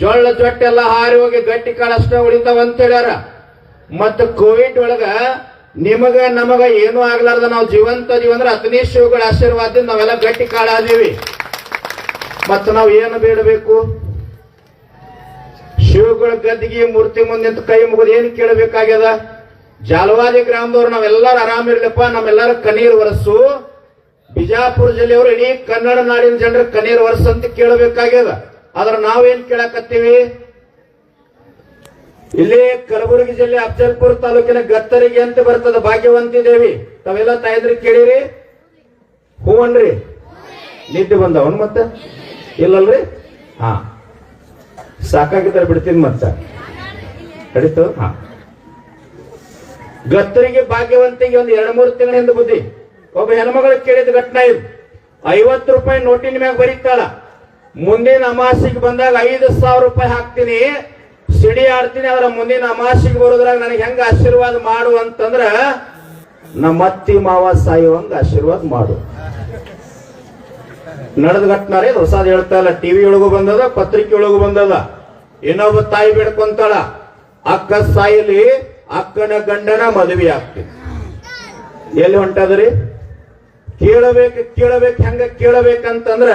ಜೊಳ್ಳ ಜೊಟ್ಟೆಲ್ಲ ಹಾರಿ ಹೋಗಿ ಗಟ್ಟಿ ಕಳಷ್ಟ ಉಳಿತಾವ ಅಂತ ಹೇಳ್ಯಾರ ಮತ್ತ ಕೋವಿಡ್ ಒಳಗ ನಿಮಗ ನಮಗ ಏನೂ ಆಗ್ಲಾರ್ದ ನಾವು ಜೀವಂತ ಅಂದ್ರೆ ಅತನಿ ಶಿವಗಳ ಆಶೀರ್ವಾದದಿಂದ ನಾವೆಲ್ಲ ಗಟ್ಟಿ ಕಾಳಾದೀವಿ ಮತ್ತು ನಾವು ಏನು ಬೇಡಬೇಕು? ಶಿವಗಳ ಗದ್ದಿಗೆ ಮೂರ್ತಿ ಮುಂದೆ ಕೈ ಮುಗಿದು ಏನು ಕೇಳಬೇಕಾಗ್ಯದ? ಜಾಲವಾದಿ ಗ್ರಾಮದವ್ರು ನಾವೆಲ್ಲರೂ ಆರಾಮಿರ್ಲಪ್ಪ, ನಮ್ಮೆಲ್ಲರ ಕಣ್ಣೀರು ಒರೆಸು. ಬಿಜಾಪುರ ಜಿಲ್ಲೆಯವರು ಇಡೀ ಕನ್ನಡ ನಾಡಿನ ಜನರ ಕಣ್ಣೀರು ಒರೆಸ ಅಂತ ಕೇಳಬೇಕಾಗ್ಯದ. ಆದ್ರ ನಾವೇನ್ ಕೇಳಕತ್ತೀವಿ? ಇಲ್ಲಿ ಕಲಬುರಗಿ ಜಿಲ್ಲೆ ಅಫಜಲ್ಪುರ ತಾಲೂಕಿನ ಗತ್ತರಿಗೆ ಅಂತ ಬರ್ತದ ಭಾಗ್ಯವಂತಿ ದೇವಿ ತಾವೆಲ್ಲ ತಾಯಂದ್ರಿ ಕೇಳಿರಿ? ಹೂವನ್ರಿ? ನಿದ್ದೆ ಬಂದವನ್ ಮತ್ತ? ಇಲ್ಲಲ್ರಿ? ಹಾ. ಸಾಕಾಗಿದ್ದಾರೆ ಬಿಡ್ತೀನಿ ಮತ್ತ. ನಡೀತು? ಹಾ. ಗತ್ತರಿಗೆ ಭಾಗ್ಯವಂತಿಗೆ ಒಂದು ಎರಡು ಮೂರು ತಿಂಗಳ ಹಿಂದೆ ಬುದ್ಧಿ. ಒಬ್ಬ ಹೆಣ್ಮಗಳು ಕೇಳಿದ ಘಟನೆ ಇದು. ಐವತ್ತು ರೂಪಾಯಿ ನೋಟಿನ ಮ್ಯಾಗ ಬರೀತಾಳ. ಮುಂದಿನ ಅಮಾಸಿಗೆ ಬಂದಾಗ ಐದು ಸಾವಿರ ರೂಪಾಯಿ ಹಾಕ್ತೀನಿ. ಸಿಡಿ ಆಡ್ತೀನಿ ಅದರ ಮುಂದಿನ ಅಮಾಸಿಗೆ ಬರೋದ್ರಾಗ ನನಗೆ ಹೆಂಗ ಆಶೀರ್ವಾದ ಮಾಡು ಅಂತಂದ್ರ ನಮ್ಮ ಅತ್ತಿ ಮಾವ ಸಾಯುವಂಗ ಆಶೀರ್ವಾದ ಮಾಡು. ನಡೆದ ಘಟನಾ ರೀ ಹೊಸಾದ್ ಹೇಳ್ತಾ ಇಲ್ಲ ಟಿವಿ ಒಳಗೂ ಬಂದದ ಪತ್ರಿಕೆ ಒಳಗೂ ಬಂದದ. ಇನ್ನೊಬ್ಬ ತಾಯಿ ಬೇಡ್ಕೊಂತಾಳ. ಅಕ್ಕ ಸಾಯಿಲಿ, ಅಕ್ಕನ ಗಂಡನ ಮದುವೆ ಆಗ್ತೀನಿ ಎಲ್ಲಿ ಹೊಂಟದ್ರಿ? ಕೇಳಬೇಕು ಕೇಳಬೇಕು, ಹೆಂಗ ಕೇಳಬೇಕಂತಂದ್ರ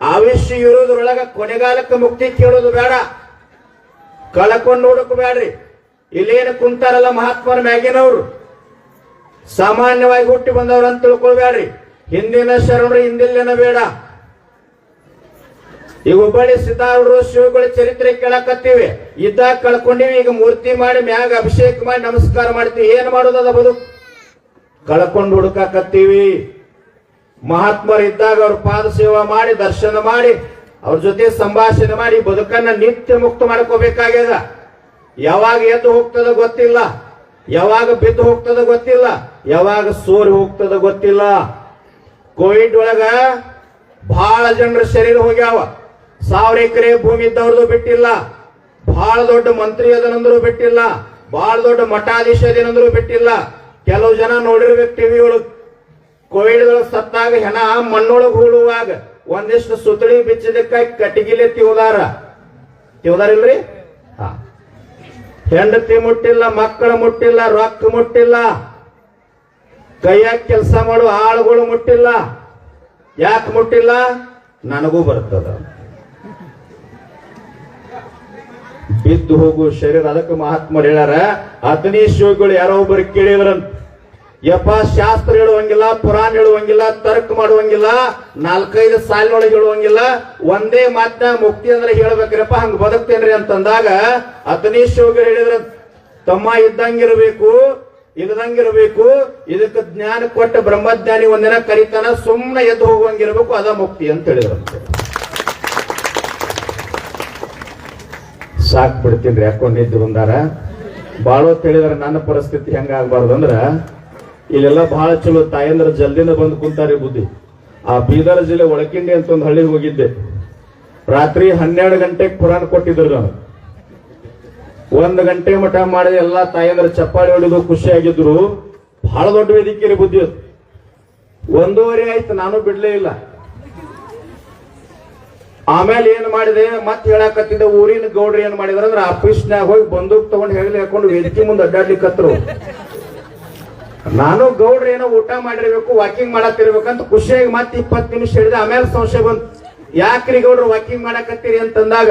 ಆವಿಷ್ಯ ಇರೋದ್ರೊಳಗ ಕೊನೆಗಾಲಕ್ಕೆ ಮುಕ್ತಿ ಕೇಳೋದು ಬೇಡ. ಕಳ್ಕೊಂಡು ನೋಡಕ್ ಬೇಡ್ರಿ ಇಲ್ಲೇನು ಕುಂತಾರಲ್ಲ ಮಹಾತ್ಮರ ಮ್ಯಾಗಿನವ್ರು. ಸಾಮಾನ್ಯವಾಗಿ ಹುಟ್ಟಿ ಬಂದವ್ರು ಅಂತ ತಿಳ್ಕೊಳ್ಬೇಡ್ರಿ ಹಿಂದಿನ ಶರಣರು ಹಿಂದಿಲ್ಲೇನ ಬೇಡ. ಈಗ ಹುಬ್ಬಳ್ಳಿ ಸಿದ್ಧಾರೂಢರು ಶಿವಗಳ ಚರಿತ್ರೆ ಕೇಳಕತ್ತೀವಿ. ಇದ್ದಾಗ ಕಳ್ಕೊಂಡಿವಿ, ಈಗ ಮೂರ್ತಿ ಮಾಡಿ, ಮ್ಯಾಗ ಅಭಿಷೇಕ ಮಾಡಿ, ನಮಸ್ಕಾರ ಮಾಡ್ತೀವಿ. ಏನ್ ಮಾಡೋದದ ಬದುಕು ಕಳ್ಕೊಂಡು ಹುಡುಕಾಕತ್ತೀವಿ. ಮಹಾತ್ಮರು ಇದ್ದಾಗ ಅವ್ರ ಪಾದ ಸೇವಾ ಮಾಡಿ, ದರ್ಶನ ಮಾಡಿ, ಅವ್ರ ಜೊತೆ ಸಂಭಾಷಣೆ ಮಾಡಿ ಬದುಕನ್ನ ನಿತ್ಯ ಮುಕ್ತ ಮಾಡ್ಕೋಬೇಕಾಗ್ಯದ. ಯಾವಾಗ ಎದ್ದು ಹೋಗ್ತದ ಗೊತ್ತಿಲ್ಲ. ಯಾವಾಗ ಬಿದ್ದು ಹೋಗ್ತದ ಗೊತ್ತಿಲ್ಲ. ಯಾವಾಗ ಸೋರಿ ಹೋಗ್ತದ ಗೊತ್ತಿಲ್ಲ. ಕೋವಿಡ್ ಒಳಗ ಬಹಳ ಜನರ ಶರೀರ ಹೋಗ್ಯಾವ. ಸಾವಿರ ಎಕರೆ ಭೂಮಿ ಇದ್ದವ್ರದ್ದು ಬಿಟ್ಟಿಲ್ಲ. ಬಹಳ ದೊಡ್ಡ ಮಂತ್ರಿ ಅದನಂದ್ರು ಬಿಟ್ಟಿಲ್ಲ. ಬಹಳ ದೊಡ್ಡ ಮಠಾಧೀಶ ಅದೇನಂದ್ರೂ ಬಿಟ್ಟಿಲ್ಲ. ಕೆಲವು ಜನ ನೋಡಿರ್ಬೇಕು ಟಿವಿ ಒಳಗ್ ಕೋವಿಡ್ ಸತ್ತಾಗ ಹೆಣ ಮಣ್ಣೊಳಗೆ ಹೂಳುವಾಗ ಒಂದಿಷ್ಟು ಸುತ್ತಳಿ ಬಿಚ್ಚಿದಕ್ಕ ಕಟ್ಟಿಗಿಲೆ ತಿವದಾರ. ತಿವದಾರ ಇಲ್ರಿ? ಹೆಂಡತಿ ಮುಟ್ಟಿಲ್ಲ, ಮಕ್ಕಳು ಮುಟ್ಟಿಲ್ಲ, ರೊಕ್ಕ ಮುಟ್ಟಿಲ್ಲ, ಕೈಯಾಗ ಕೆಲಸ ಮಾಡುವ ಆಳುಗಳು ಮುಟ್ಟಿಲ್ಲ. ಯಾಕೆ ಮುಟ್ಟಿಲ್ಲ? ನನಗೂ ಬರ್ತದ. ಬಿದ್ದು ಹೋಗು ಶರೀರ, ಅದಕ್ಕೆ ಮಹಾತ್ಮರು ಹೇಳ್ಯಾರ ಅತನಿ ಶಿವಗಳು ಯಾರೋ ಒಬ್ಬರು ಕೇಳಿದ್ರಂತ. ಯಪ್ಪ, ಶಾಸ್ತ್ರ ಹೇಳುವಂಗಿಲ್ಲ, ಪುರಾಣ ಹೇಳುವಂಗಿಲ್ಲ, ತರ್ಕ ಮಾಡುವಂಗಿಲ್ಲ, ನಾಲ್ಕೈದು ಸಾಲಿನೊಳಗೆ ಹೇಳುವಂಗಿಲ್ಲ. ಒಂದೇ ಮಾತನ್ನ ಮುಕ್ತಿ ಅಂದ್ರೆ ಹೇಳ್ಬೇಕ್ರಪ್ಪ, ಹಂಗ ಬದುಕ್ತೇನ್ರಿ ಅಂತಂದಾಗ ಅತನೀಶ್ ಶಿವಗಳು ಹೇಳಿದ್ರ, ತಮ್ಮ ಇದ್ದಂಗಿರ್ಬೇಕು ಇದ್ದಂಗಿರ್ಬೇಕು ಇದಕ್ಕೆ ಜ್ಞಾನ ಕೊಟ್ಟ ಬ್ರಹ್ಮಜ್ಞಾನಿ ಒಂದಿನ ಕರಿತಾನ ಸುಮ್ಮನೆ ಎದ್ದು ಹೋಗುವಂಗಿರ್ಬೇಕು, ಅದ ಮುಕ್ತಿ ಅಂತ ಹೇಳಿದ್ರಂತೆ. ಸಾಕ್ ಬಿಡ್ತೀನಿ ಯಾಕೋ ಬಂದಾರ. ಬಾಳೋ ತಿಳಿದ್ರೆ ನನ್ನ ಪರಿಸ್ಥಿತಿ ಹೆಂಗಾಗಬಾರ್ದು ಅಂದ್ರ ಇಲ್ಲೆಲ್ಲ ಬಹಳ ಚಲೋ ತಾಯಂದ್ರ ಜಲ್ದಿನ ಬಂದು ಕುಂತಾರೆ ಬುದ್ಧಿ. ಆ ಬೀದರ್ ಜಿಲ್ಲೆ ಒಳಕಿಂಡಿ ಅಂತ ಒಂದು ಹಳ್ಳಿಗೆ ಹೋಗಿದ್ದೆ. ರಾತ್ರಿ ಹನ್ನೆರಡು ಗಂಟೆಗೆ ಪುರಾಣ ಕೊಟ್ಟಿದ್ರು ನಾನು. ಒಂದ್ ಗಂಟೆ ಮಠ ಮಾಡಿ ಎಲ್ಲಾ ತಾಯಂದ್ರ ಚಪ್ಪಾಳಿ ಹೊಡೆದು ಖುಷಿಯಾಗಿದ್ರು. ಬಹಳ ದೊಡ್ಡ ವೇದಿಕೆ ರೀ ಬುದ್ಧಿ. ಒಂದೂವರೆ ಆಯ್ತು, ನಾನು ಬಿಡ್ಲೇ ಇಲ್ಲ. ಆಮೇಲೆ ಏನ್ ಮಾಡಿದೆ, ಮತ್ತೆ ಹೇಳಕತ್ತಿದ್ದೆ ಊರಿನ ಗೌಡ್ರು ಏನ್ ಮಾಡಿದ್ರ ಅಂದ್ರೆ ಆಫೀಸ್ನಾಗ ಹೋಗಿ ಬಂದೂಕ್ ತಗೊಂಡು ಹೇಳಿ ಹಾಕೊಂಡು ವೇದಿಕೆ ಮುಂದೆ ಅಡ್ಡಾಡ್ಲಿಕ್ಕತ್ರು ನಾನು ಗೌಡ್ರ ಏನೋ ಊಟ ಮಾಡಿರ್ಬೇಕು ವಾಕಿಂಗ್ ಮಾಡತ್ತಿರ್ಬೇಕಂತ ಖುಷಿಯಾಗಿ ಮತ್ತೆ ಇಪ್ಪತ್ತು ನಿಮಿಷ ಹಿಡಿದ ಆಮೇಲೆ ಸಂಶಯ ಬಂತು. ಯಾಕ್ರಿ ಗೌಡ್ರು ವಾಕಿಂಗ್ ಮಾಡಕತ್ತೀರಿ ಅಂತಂದಾಗ,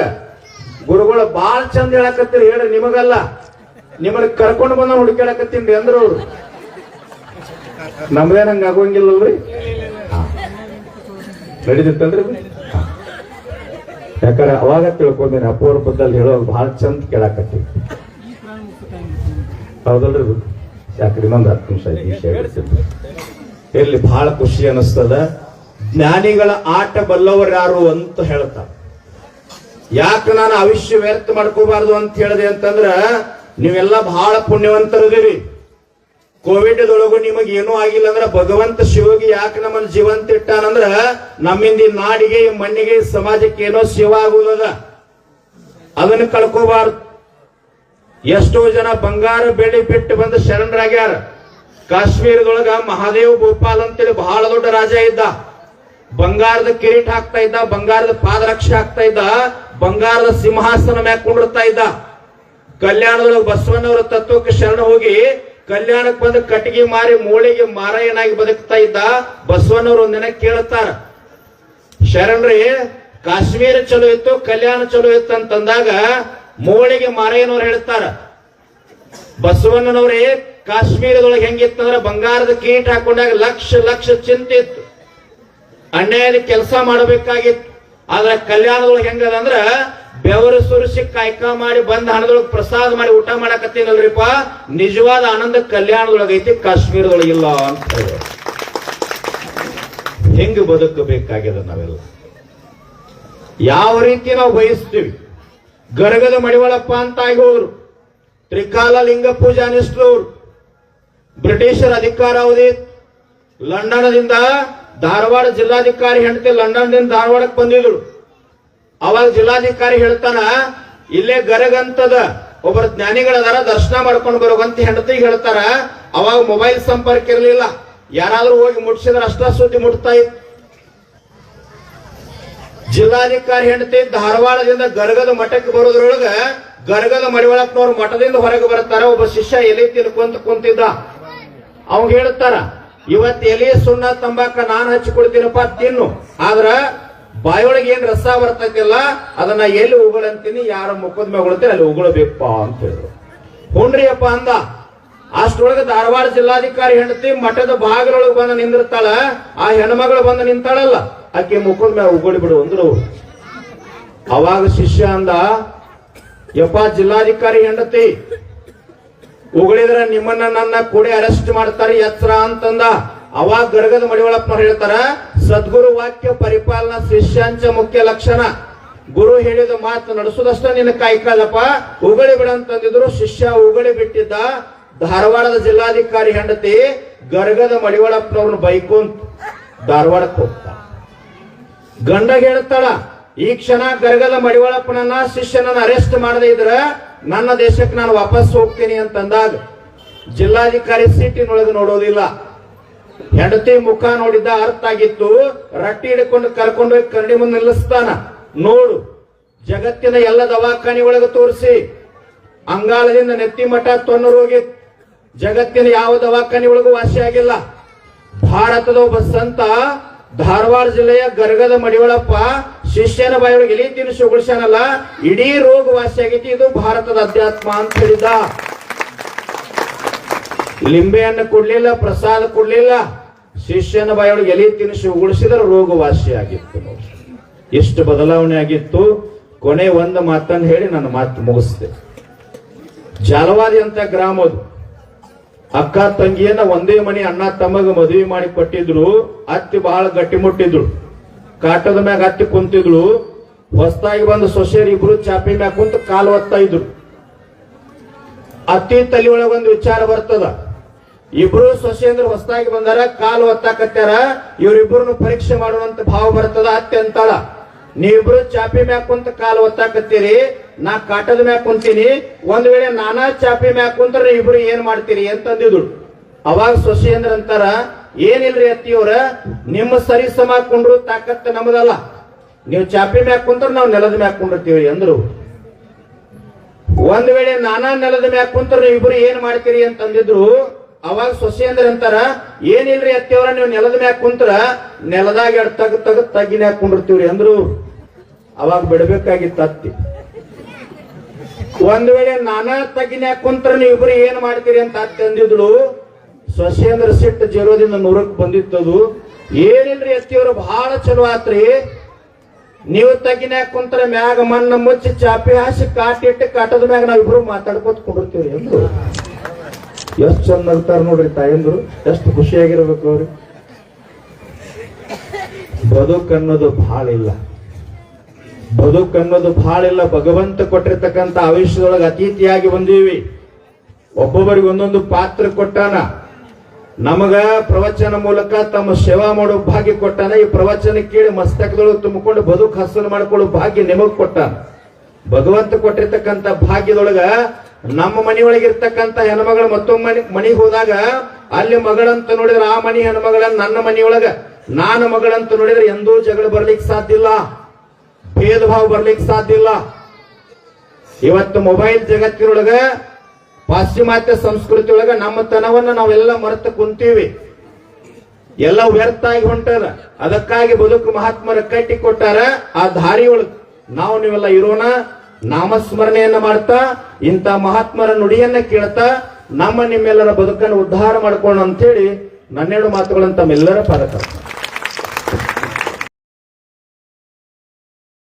ಗುರುಗಳು ಬಾಳ್ ಚಂದ ಹೇಳಕತ್ತೀರಿ, ಹೇಳ್ರಿ ನಿಮಗಲ್ಲ. ನಿಮಗೆ ಕರ್ಕೊಂಡು ಬಂದ ಹುಡುಕಾಡಕತ್ತೀನಿ ಅಂದ್ರು ಅವ್ರು. ನಮ್ದೇನ್ ಹಂಗ ಆಗೋಂಗಿಲ್ಲಲ್ರಿ? ನಡೀತಿತ್ತಲ್ರಿ. ಯಾಕಂದ್ರೆ ಅವಾಗ ತಿಳ್ಕೊಂಡೇನೆ ಅಪೂರ್ವದಲ್ಲಿ ಹೇಳೋ ಬಹಳ ಚಂದ ಕೇಳಾಕತ್ತೀವಿ ಹೌದಲ್ರಿ? ಯಾಕ್ರಿ ಇನ್ನೊಂದು ಹತ್ತು ನಿಮಿಷ ಹೇಳ್ತೀನಿ. ಇಲ್ಲಿ ಬಹಳ ಖುಷಿ ಅನಿಸ್ತದ. ಜ್ಞಾನಿಗಳ ಆಟ ಬಲ್ಲವರು ಯಾರು ಅಂತ ಹೇಳ್ತಾರೆ ಯಾಕೆ ನಾನು ಅವಿಷ್ಯ ವ್ಯರ್ಥ ಮಾಡ್ಕೋಬಾರ್ದು ಅಂತ ಹೇಳಿದೆ ಅಂತಂದ್ರ, ನೀವೆಲ್ಲ ಬಹಳ ಪುಣ್ಯವಂತರದಿರಿ ಕೋವಿಡ್ ದೊಳಗು ನಿಮಗೆ ಏನೂ ಆಗಿಲ್ಲ ಅಂದ್ರೆ ಭಗವಂತ ಶಿವಗೆ ಯಾಕೆ ನಮ್ಮನ್ನು ಜೀವಂತ ಇಟ್ಟಾನಂದ್ರ, ನಮ್ಮಿಂದ ನಾಡಿಗೆ ಮಣ್ಣಿಗೆ ಸಮಾಜಕ್ಕೆ ಏನೋ ಶಿವ ಆಗುವುದದ. ಅದನ್ನು ಕಳ್ಕೋಬಾರ್ದು. ಎಷ್ಟೋ ಜನ ಬಂಗಾರ ಬೆಳೆ ಬಿಟ್ಟು ಬಂದು ಶರಣರಾಗ್ಯಾರ ಕಾಶ್ಮೀರದೊಳಗ ಮಹಾದೇವ್ ಗೋಪಾಲ್ ಅಂತೇಳಿ ಬಹಳ ದೊಡ್ಡ ರಾಜ ಇದ್ದ. ಬಂಗಾರದ ಕಿರೀಟ ಹಾಕ್ತಾ ಇದ್ದ, ಬಂಗಾರದ ಪಾದರಕ್ಷೆ ಹಾಕ್ತಾ ಇದ್ದ, ಬಂಗಾರದ ಸಿಂಹಾಸನ ಮ್ಯಾಕ್ ಕುಂಡಿರ್ತಾ ಇದ್ದ. ಕಲ್ಯಾಣದೊಳಗೆ ಬಸವಣ್ಣವರ ತತ್ವಕ್ಕೆ ಶರಣ ಹೋಗಿ ಕಲ್ಯಾಣಕ್ಕೆ ಬಂದು ಕಟ್ಟಿಗೆ ಮಾರಿ ಮೂಳಿಗೆ ಮಾರಾಯನಾಗಿ ಬದುಕ್ತಾ ಇದ್ದ ಬಸವಣ್ಣವರು ಒಂದಿನ ಕೇಳುತ್ತಾರ ಶರಣ್ರಿ, ಕಾಶ್ಮೀರ ಚಲೋ ಇತ್ತು, ಕಲ್ಯಾಣ ಚಲೋ ಇತ್ತು ಅಂತಂದಾಗ ಮೋಳಿಗೆ ಮಾರಯ್ಯನವ್ರು ಹೇಳ್ತಾರ ಬಸವಣ್ಣನವ್ರೇ, ಕಾಶ್ಮೀರದೊಳಗೆ ಹೆಂಗಿತ್ತಂದ್ರ ಬಂಗಾರದ ಕೀಟ ಹಾಕೊಂಡಾಗ ಲಕ್ಷ ಲಕ್ಷ ಚಿಂತೆ ಇತ್ತು. ಅನ್ಯಾಯದ ಕೆಲಸ ಮಾಡಬೇಕಾಗಿತ್ತು. ಆದ್ರೆ ಕಲ್ಯಾಣದೊಳಗೆ ಹೆಂಗದ ಅಂದ್ರ ಬೆವರು ಸುರಿಸಿ ಕಾಯ್ಕ ಮಾಡಿ ಬಂದ ಹಣದೊಳಗೆ ಪ್ರಸಾದ ಮಾಡಿ ಊಟ ಮಾಡಕತ್ತೀನಲ್ರಿಪ್ಪ? ನಿಜವಾದ ಆನಂದ ಕಲ್ಯಾಣದೊಳಗೈತಿ ಕಾಶ್ಮೀರದೊಳಗಿಲ್ಲ ಅಂತ ಹೆಂಗ್ ಬದುಕಬೇಕಾಗ್ಯದ ನಾವೆಲ್ಲ? ಯಾವ ರೀತಿ ನಾವು ಬಯಸ್ತೀವಿ? ಗರಗದ ಮಡಿವಾಳಪ್ಪ ಅಂತ ಆಗೋರು ತ್ರಿಕಾಲ ಲಿಂಗ ಪೂಜಾ ನಿಷ್ಠರು ಬ್ರಿಟಿಷರ ಅಧಿಕಾರ ಅವಧಿ ಲಂಡನದಿಂದ ಧಾರವಾಡ ಜಿಲ್ಲಾಧಿಕಾರಿ ಹೆಂಡತಿ ಲಂಡನ್ದಿಂದ ಧಾರವಾಡಕ್ಕೆ ಬಂದಿದ್ರು ಅವಾಗ ಜಿಲ್ಲಾಧಿಕಾರಿ ಹೇಳ್ತಾನ, ಇಲ್ಲೇ ಗರಗಂತದ ಒಬ್ಬರು ಜ್ಞಾನಿಗಳದಾರ ದರ್ಶನ ಮಾಡ್ಕೊಂಡು ಬರೋಗಂತ ಹೆಂಡತಿಗೆ ಹೇಳ್ತಾರ, ಅವಾಗ ಮೊಬೈಲ್ ಸಂಪರ್ಕ ಇರಲಿಲ್ಲ. ಯಾರಾದ್ರೂ ಹೋಗಿ ಮುಟ್ಸಿದ್ರೆ ಅಷ್ಟ ಸುದ್ದಿ ಮುಟ್ತಾ ಇತ್ತು. ಜಿಲ್ಲಾಧಿಕಾರಿ ಹೆಂಡತಿ ಧಾರವಾಡದಿಂದ ಗರಗದ ಮಠಕ್ಕೆ ಬರೋದ್ರೊಳಗ ಗರಗದ ಮಡಿವಾಳಪ್ಪನವ್ರು ಮಠದಿಂದ ಹೊರಗೆ ಬರ್ತಾರ. ಒಬ್ಬ ಶಿಷ್ಯ ಎಲೆ ತಿನ್ಕೊಂತ ಕುಂತಿದ್ದ. ಅವಾಗ ಹೇಳ್ತಾರ ಇವತ್ ಎಲೆ, ಸುಣ್ಣ, ತಂಬಾಕ ನಾನ್ ಹಚ್ಕೊಳ್ತೀನಪ್ಪ ತಿನ್ನು. ಆದ್ರ ಬಾಯೊಳಗೆ ಏನ್ ರಸ ಬರ್ತೈತಿಲ್ಲ, ಅದನ್ನ ಎಲ್ಲಿ ಉಗುಳಂತೀನಿ ಯಾರ ಮುಖದ ಮೇಲೆ ಉಗುಳ್ತೀನಿ ಅಲ್ಲಿ ಉಗುಳಬೇಕಪ್ಪ ಅಂತ ಹೇಳಿದ್ರು. ಹುಣ್ರಿಯಪ್ಪ ಅಂದ. ಅಷ್ಟೊಳಗ ಧಾರವಾಡ ಜಿಲ್ಲಾಧಿಕಾರಿ ಹೆಂಡತಿ ಮಠದ ಬಾಗಿಲೊಳಗೆ ಬಂದು ನಿಂದಿರ್ತಾಳ. ಆ ಹೆಣ್ಮಗಳು ಬಂದು ನಿಂತಾಳಲ್ಲ. ಆಕೆ ಮುಖದ ಮೇಲೆ ಉಗುಳಿ ಬಿಡು ಅಂದ್ರು. ಅವಾಗ ಶಿಷ್ಯ ಅಂದ, ಯಪ್ಪ, ಜಿಲ್ಲಾಧಿಕಾರಿ ಹೆಂಡತಿ, ಉಗಳಿದ್ರೆ ನಿಮ್ಮನ್ನ ನನ್ನ ಕೂಡಿ ಅರೆಸ್ಟ್ ಮಾಡ್ತಾರೆ ಎಚ್ಚರ ಅಂತಂದ. ಅವಾಗ ಗರಗದ ಮಡಿವಳಪ್ಪ ಹೇಳ್ತಾರ, ಸದ್ಗುರು ವಾಕ್ಯ ಪರಿಪಾಲನಾ ಶಿಷ್ಯಾಂಚ ಮುಖ್ಯ ಲಕ್ಷಣ. ಗುರು ಹೇಳಿದ ಮಾತು ನಡೆಸೋದಷ್ಟ ನಿನ್ನ ಕಾಯ್ಕಾಲಪ್ಪ ಉಗಳಿ ಬಿಡ ಅಂತಂದಿದ್ರು ಶಿಷ್ಯ ಉಗಳಿ ಬಿಟ್ಟಿದ್ದ. ಧಾರವಾಡದ ಜಿಲ್ಲಾಧಿಕಾರಿ ಹೆಂಡತಿ ಗರ್ಗದ ಮಡಿವಳಪ್ಪನವ್ರನ್ನ ಬೈಕೊಂತ ಧಾರವಾಡಕ್ಕೆ ಹೋಗ್ತಾ. ಗಂಡ ಹೇಳ್ತಾಳ ಈ ಕ್ಷಣ ಗರಗದ ಮಡಿವಾಳಪ್ಪನನ್ನ ಶಿಷ್ಯನನ್ನ ಅರೆಸ್ಟ್ ಮಾಡದೇ ಇದ್ರ ನನ್ನ ದೇಶಕ್ಕೆ ನಾನು ವಾಪಸ್ ಹೋಗ್ತೀನಿ ಅಂತಂದಾಗ ಜಿಲ್ಲಾಧಿಕಾರಿ ಸೀಟಿನೊಳಗೆ ನೋಡೋದಿಲ್ಲ. ಹೆಂಡತಿ ಮುಖ ನೋಡಿದ್ದ ಅರ್ಥ ಆಗಿತ್ತು, ರಟ್ಟಿ ಹಿಡ್ಕೊಂಡು ಕರ್ಕೊಂಡು ಹೋಗಿ ಕರಡಿ ಮುಂದೆ ನಿಲ್ಲಿಸ್ತಾನ. ನೋಡು, ಜಗತ್ತಿನ ಎಲ್ಲ ದವಾಖಾನೆ ಒಳಗೆ ತೋರಿಸಿ. ಅಂಗಾಳದಿಂದ ನೆತ್ತಿ ಮಠ ತೊನ್ನರು ಹೋಗಿ, ಜಗತ್ತಿನ ಯಾವ ದವಾಖಾನೆ ಒಳಗೂ ವಾಸಿ ಆಗಿಲ್ಲ ಭಾರತದ ಒಬ್ಬ ಸಂತ ಧಾರವಾಡ ಜಿಲ್ಲೆಯ ಗರಗದ ಮಡಿವಳಪ್ಪ, ಶಿಷ್ಯನ ಬಾಯೊಳಗೆ ಎಲಿ ತಿನ್ನಿಸಿ ಉಗುಳ್ಸ್ಯಾನಲ್ಲ, ಇಡೀ ರೋಗ ವಾಸಿ ಆಗೈತಿ, ಇದು ಭಾರತದ ಅಧ್ಯಾತ್ಮ ಅಂತ ಹೇಳಿದ. ಲಿಂಬೆಯನ್ನು ಕೊಡ್ಲಿಲ್ಲ, ಪ್ರಸಾದ ಕೊಡ್ಲಿಲ್ಲ, ಶಿಷ್ಯನ ಬಾಯೊಳಗೆ ಎಲಿ ತಿನ್ನಿಸಿ ಉಗುಳಿಸಿದ್ರೆ ರೋಗ ವಾಸಿ ಆಗಿತ್ತು ನೋಡಿ. ಎಷ್ಟು ಬದಲಾವಣೆ ಆಗಿತ್ತು. ಕೊನೆ ಒಂದು ಮಾತನ್ನು ಹೇಳಿ ನನ್ನ ಮಾತು ಮುಗಿಸ್ದೆ. ಜಾಲವಾದಿ ಅಂತ ಗ್ರಾಮ ಅದು. ಅಕ್ಕ ತಂಗಿಯನ್ನ ಒಂದೇ ಮನೆ ಅಣ್ಣ ತಮ್ಮಗ ಮದುವೆ ಮಾಡಿ ಕೊಟ್ಟಿದ್ರು, ಅತ್ತಿ ಬಹಳ ಗಟ್ಟಿ ಮುಟ್ಟಿದ್ರು. ಕಾಟದ ಮ್ಯಾಗ ಅತ್ತಿ ಕುಂತಿದ್ರು ಹೊಸದಾಗಿ ಬಂದು ಸೊಸೆಯರು ಇಬ್ರು ಚಾಪಿ ಮ್ಯಾಗ ಕುಂತ ಕಾಲು ಒತ್ತಾ ಇದ್ರು. ಅತ್ತಿ ತಲೆ ಒಳಗ ಒಂದು ವಿಚಾರ ಬರ್ತದ. ಇಬ್ರು ಸೊಸೆಯಂದ್ರ ಹೊಸದಾಗಿ ಬಂದಾರ, ಕಾಲು ಒತ್ತಾಕತ್ಯಾರ ಇವ್ರಿಬ್ರು ಪರೀಕ್ಷೆ ಮಾಡುವಂತ ಭಾವ ಬರ್ತದ ಅತ್ತೆ ಅಂತಾಳ. ನೀವಿಬ್ರು ಚಾಪಿ ಮ್ಯಾಕ್ ಕುಂತ ಕಾಲು ಒತ್ತಾಕತ್ತೀರಿ, ನಾ ಕಾಟದ ಮ್ಯಾಕ್ ಕುಂತೀನಿ, ಒಂದ್ ವೇಳೆ ನಾನಾ ಚಾಪಿ ಮ್ಯಾಕ್ ಕುಂತ್ರೆ ಇಬ್ರು ಏನ್ ಮಾಡ್ತೀರಿ ಅಂತಂದಿದ್ರು ಅವಾಗ ಸೊಸೆಯಂದ್ರ ಅಂತಾರ, ಏನಿಲ್ರಿ ಅತ್ತಿಯವ್ರ, ನಿಮ್ಮ ಸರಿ ಸಮ ಕುಂಡ್ರು ತಾಕತ್ತ ನಮ್ದಲ್ಲ. ನೀವು ಚಾಪಿ ಮ್ಯಾಕ್ ಕುಂತ್ರ ನಾವು ನೆಲದ ಮ್ಯಾಕ್ ಕುಂಡಿರ್ತೀವಿ ಅಂದ್ರು. ಒಂದ್ ವೇಳೆ ನಾನಾ ನೆಲದ ಮ್ಯಾಕ್ ಕುಂತ್ರ ನೀವು ಇಬ್ರು ಏನ್ ಮಾಡ್ತೀರಿ ಅಂತಂದಿದ್ರು, ಅವಾಗ ಸೊಸೆಯಂದ್ರ ಅಂತಾರ, ಏನಿಲ್ರಿ ಅತ್ತಿಯವ್ರ, ನೀವು ನೆಲದ ಮ್ಯಾಕ್ ಕುಂತ್ರ ನೆಲದಾಗ ಎರಡು ತಗ ತಗ ತಗ್ಗಿನ ಹಾಕೊಂಡಿರ್ತೀವ್ರಿ ಅಂದ್ರು. ಅವಾಗ ಬಿಡ್ಬೇಕಾಗಿತ್ತು ಅತ್ತಿ. ಒಂದ್ ವೇಳೆ ನಾನಾ ತಗಿನ್ಯಾಗ ಕುಂತ್ರ ನೀವಿಬ್ರು ಏನ್ ಮಾಡ್ತೀರಿ ಅಂತ ಅತ್ತಿ ಅಂದಿದ್ಳು ಸೊಸೇಂದ್ರ ಸಿಟ್ಟು ಜೀರೋದಿಂದ ನೂರಕ್ಕೆ ಬಂದಿತ್ತದು. ಏನಿಲ್ರಿ ಎತ್ತಿಯವರು ಬಹಳ ಚಲೋ ಆತ್ರಿ. ನೀವು ತಗ್ಗಿನ ಕುಂತ್ರ ಮ್ಯಾಗ ಮಣ್ಣ ಮುಚ್ಚಿ ಚಾಪಿ ಹಾಸಿ ಕಾಟಿಟ್ಟು ಕಾಟದ ಮ್ಯಾಗ ನಾವಿಬ್ರು ಮಾತಾಡ್ಕೋತ ಕುಂಡಿರ್ತೀವಿ ಎಂದು. ಎಷ್ಟು ಚಂದ ನಗ್ತಾರ ನೋಡ್ರಿ ತಾಯಂದ್ರು, ಎಷ್ಟು ಖುಷಿಯಾಗಿರ್ಬೇಕು ಅವ್ರಿ. ಬದುಕನ್ನೋದು ಬಹಳ ಇಲ್ಲ. ಬದುಕನ್ನೋದು ಬಹಳ ಇಲ್ಲ ಭಗವಂತ ಕೊಟ್ಟಿರ್ತಕ್ಕಂಥ ಆಯುಷ್ಯದೊಳಗೆ ಅತಿಥಿಯಾಗಿ ಬಂದೀವಿ. ಒಬ್ಬೊಬ್ಬರಿಗೆ ಒಂದೊಂದು ಪಾತ್ರ ಕೊಟ್ಟಾನ. ನಮಗ ಪ್ರವಚನ ಮೂಲಕ ತಮ್ಮ ಸೇವಾ ಮಾಡೋ ಭಾಗ್ಯ ಕೊಟ್ಟಾನ. ಈ ಪ್ರವಚನ ಕೇಳಿ ಮಸ್ತಕದೊಳಗೆ ತುಂಬಿಕೊಂಡು ಬದುಕು ಹಸನು ಮಾಡ್ಕೊಳ್ಳೋ ಭಾಗ್ಯ ನಿಮಗ್ ಕೊಟ್ಟಾನ. ಭಗವಂತ ಕೊಟ್ಟಿರ್ತಕ್ಕಂಥ ಭಾಗ್ಯದೊಳಗ ನಮ್ಮ ಮನೆಯೊಳಗಿರ್ತಕ್ಕಂಥ ಹೆಣ್ಮಗಳು ಮತ್ತೊಮ್ಮೆ ಮನೆ ಮನೆಗೆ ಹೋದಾಗ ಅಲ್ಲಿ ಮಗಳಂತ ನೋಡಿದ್ರೆ ಆ ಮನೆ ಹೆಣ್ಮಗಳನ್ನ ನನ್ನ ಮನೆಯೊಳಗ, ನಾನು ಮಗಳಂತ ನೋಡಿದ್ರೆ ಎಂದೂ ಜಗಳ ಬರ್ಲಿಕ್ಕೆ ಸಾಧ್ಯ ಇಲ್ಲ. ಭೇದ ಭಾವ ಬರ್ಲಿಕ್ಕೆ ಸಾಧ್ಯ ಇಲ್ಲ. ಇವತ್ತು ಮೊಬೈಲ್ ಜಗತ್ತಿನೊಳಗ ಪಾಶ್ಚಿಮಾತ್ಯ ಸಂಸ್ಕೃತಿ ಒಳಗ ನಮ್ಮ ತನವನ್ನ ನಾವೆಲ್ಲ ಮರೆತು ಕುಂತೀವಿ. ಎಲ್ಲ ವ್ಯರ್ಥ ಆಗಿ ಹೊಂಟಾರ. ಅದಕ್ಕಾಗಿ ಬದುಕು ಮಹಾತ್ಮರ ಕಟ್ಟಿ ಕೊಟ್ಟಾರ. ಆ ದಾರಿಯೊಳಗೆ ನಾವು ನೀವೆಲ್ಲ ಇರೋಣ. ನಾಮಸ್ಮರಣೆಯನ್ನ ಮಾಡ್ತಾ, ಇಂಥ ಮಹಾತ್ಮರ ನುಡಿಯನ್ನ ಕೇಳ್ತಾ, ನಮ್ಮ ನಿಮ್ಮೆಲ್ಲರ ಬದುಕನ್ನು ಉದ್ಧಾರ ಮಾಡ್ಕೊಳ್ಳೋಣ ಅಂತೇಳಿ ನನ್ನೆರಡು ಮಾತುಗಳನ್ನು ತಮ್ಮೆಲ್ಲರ ಪಾದಕ.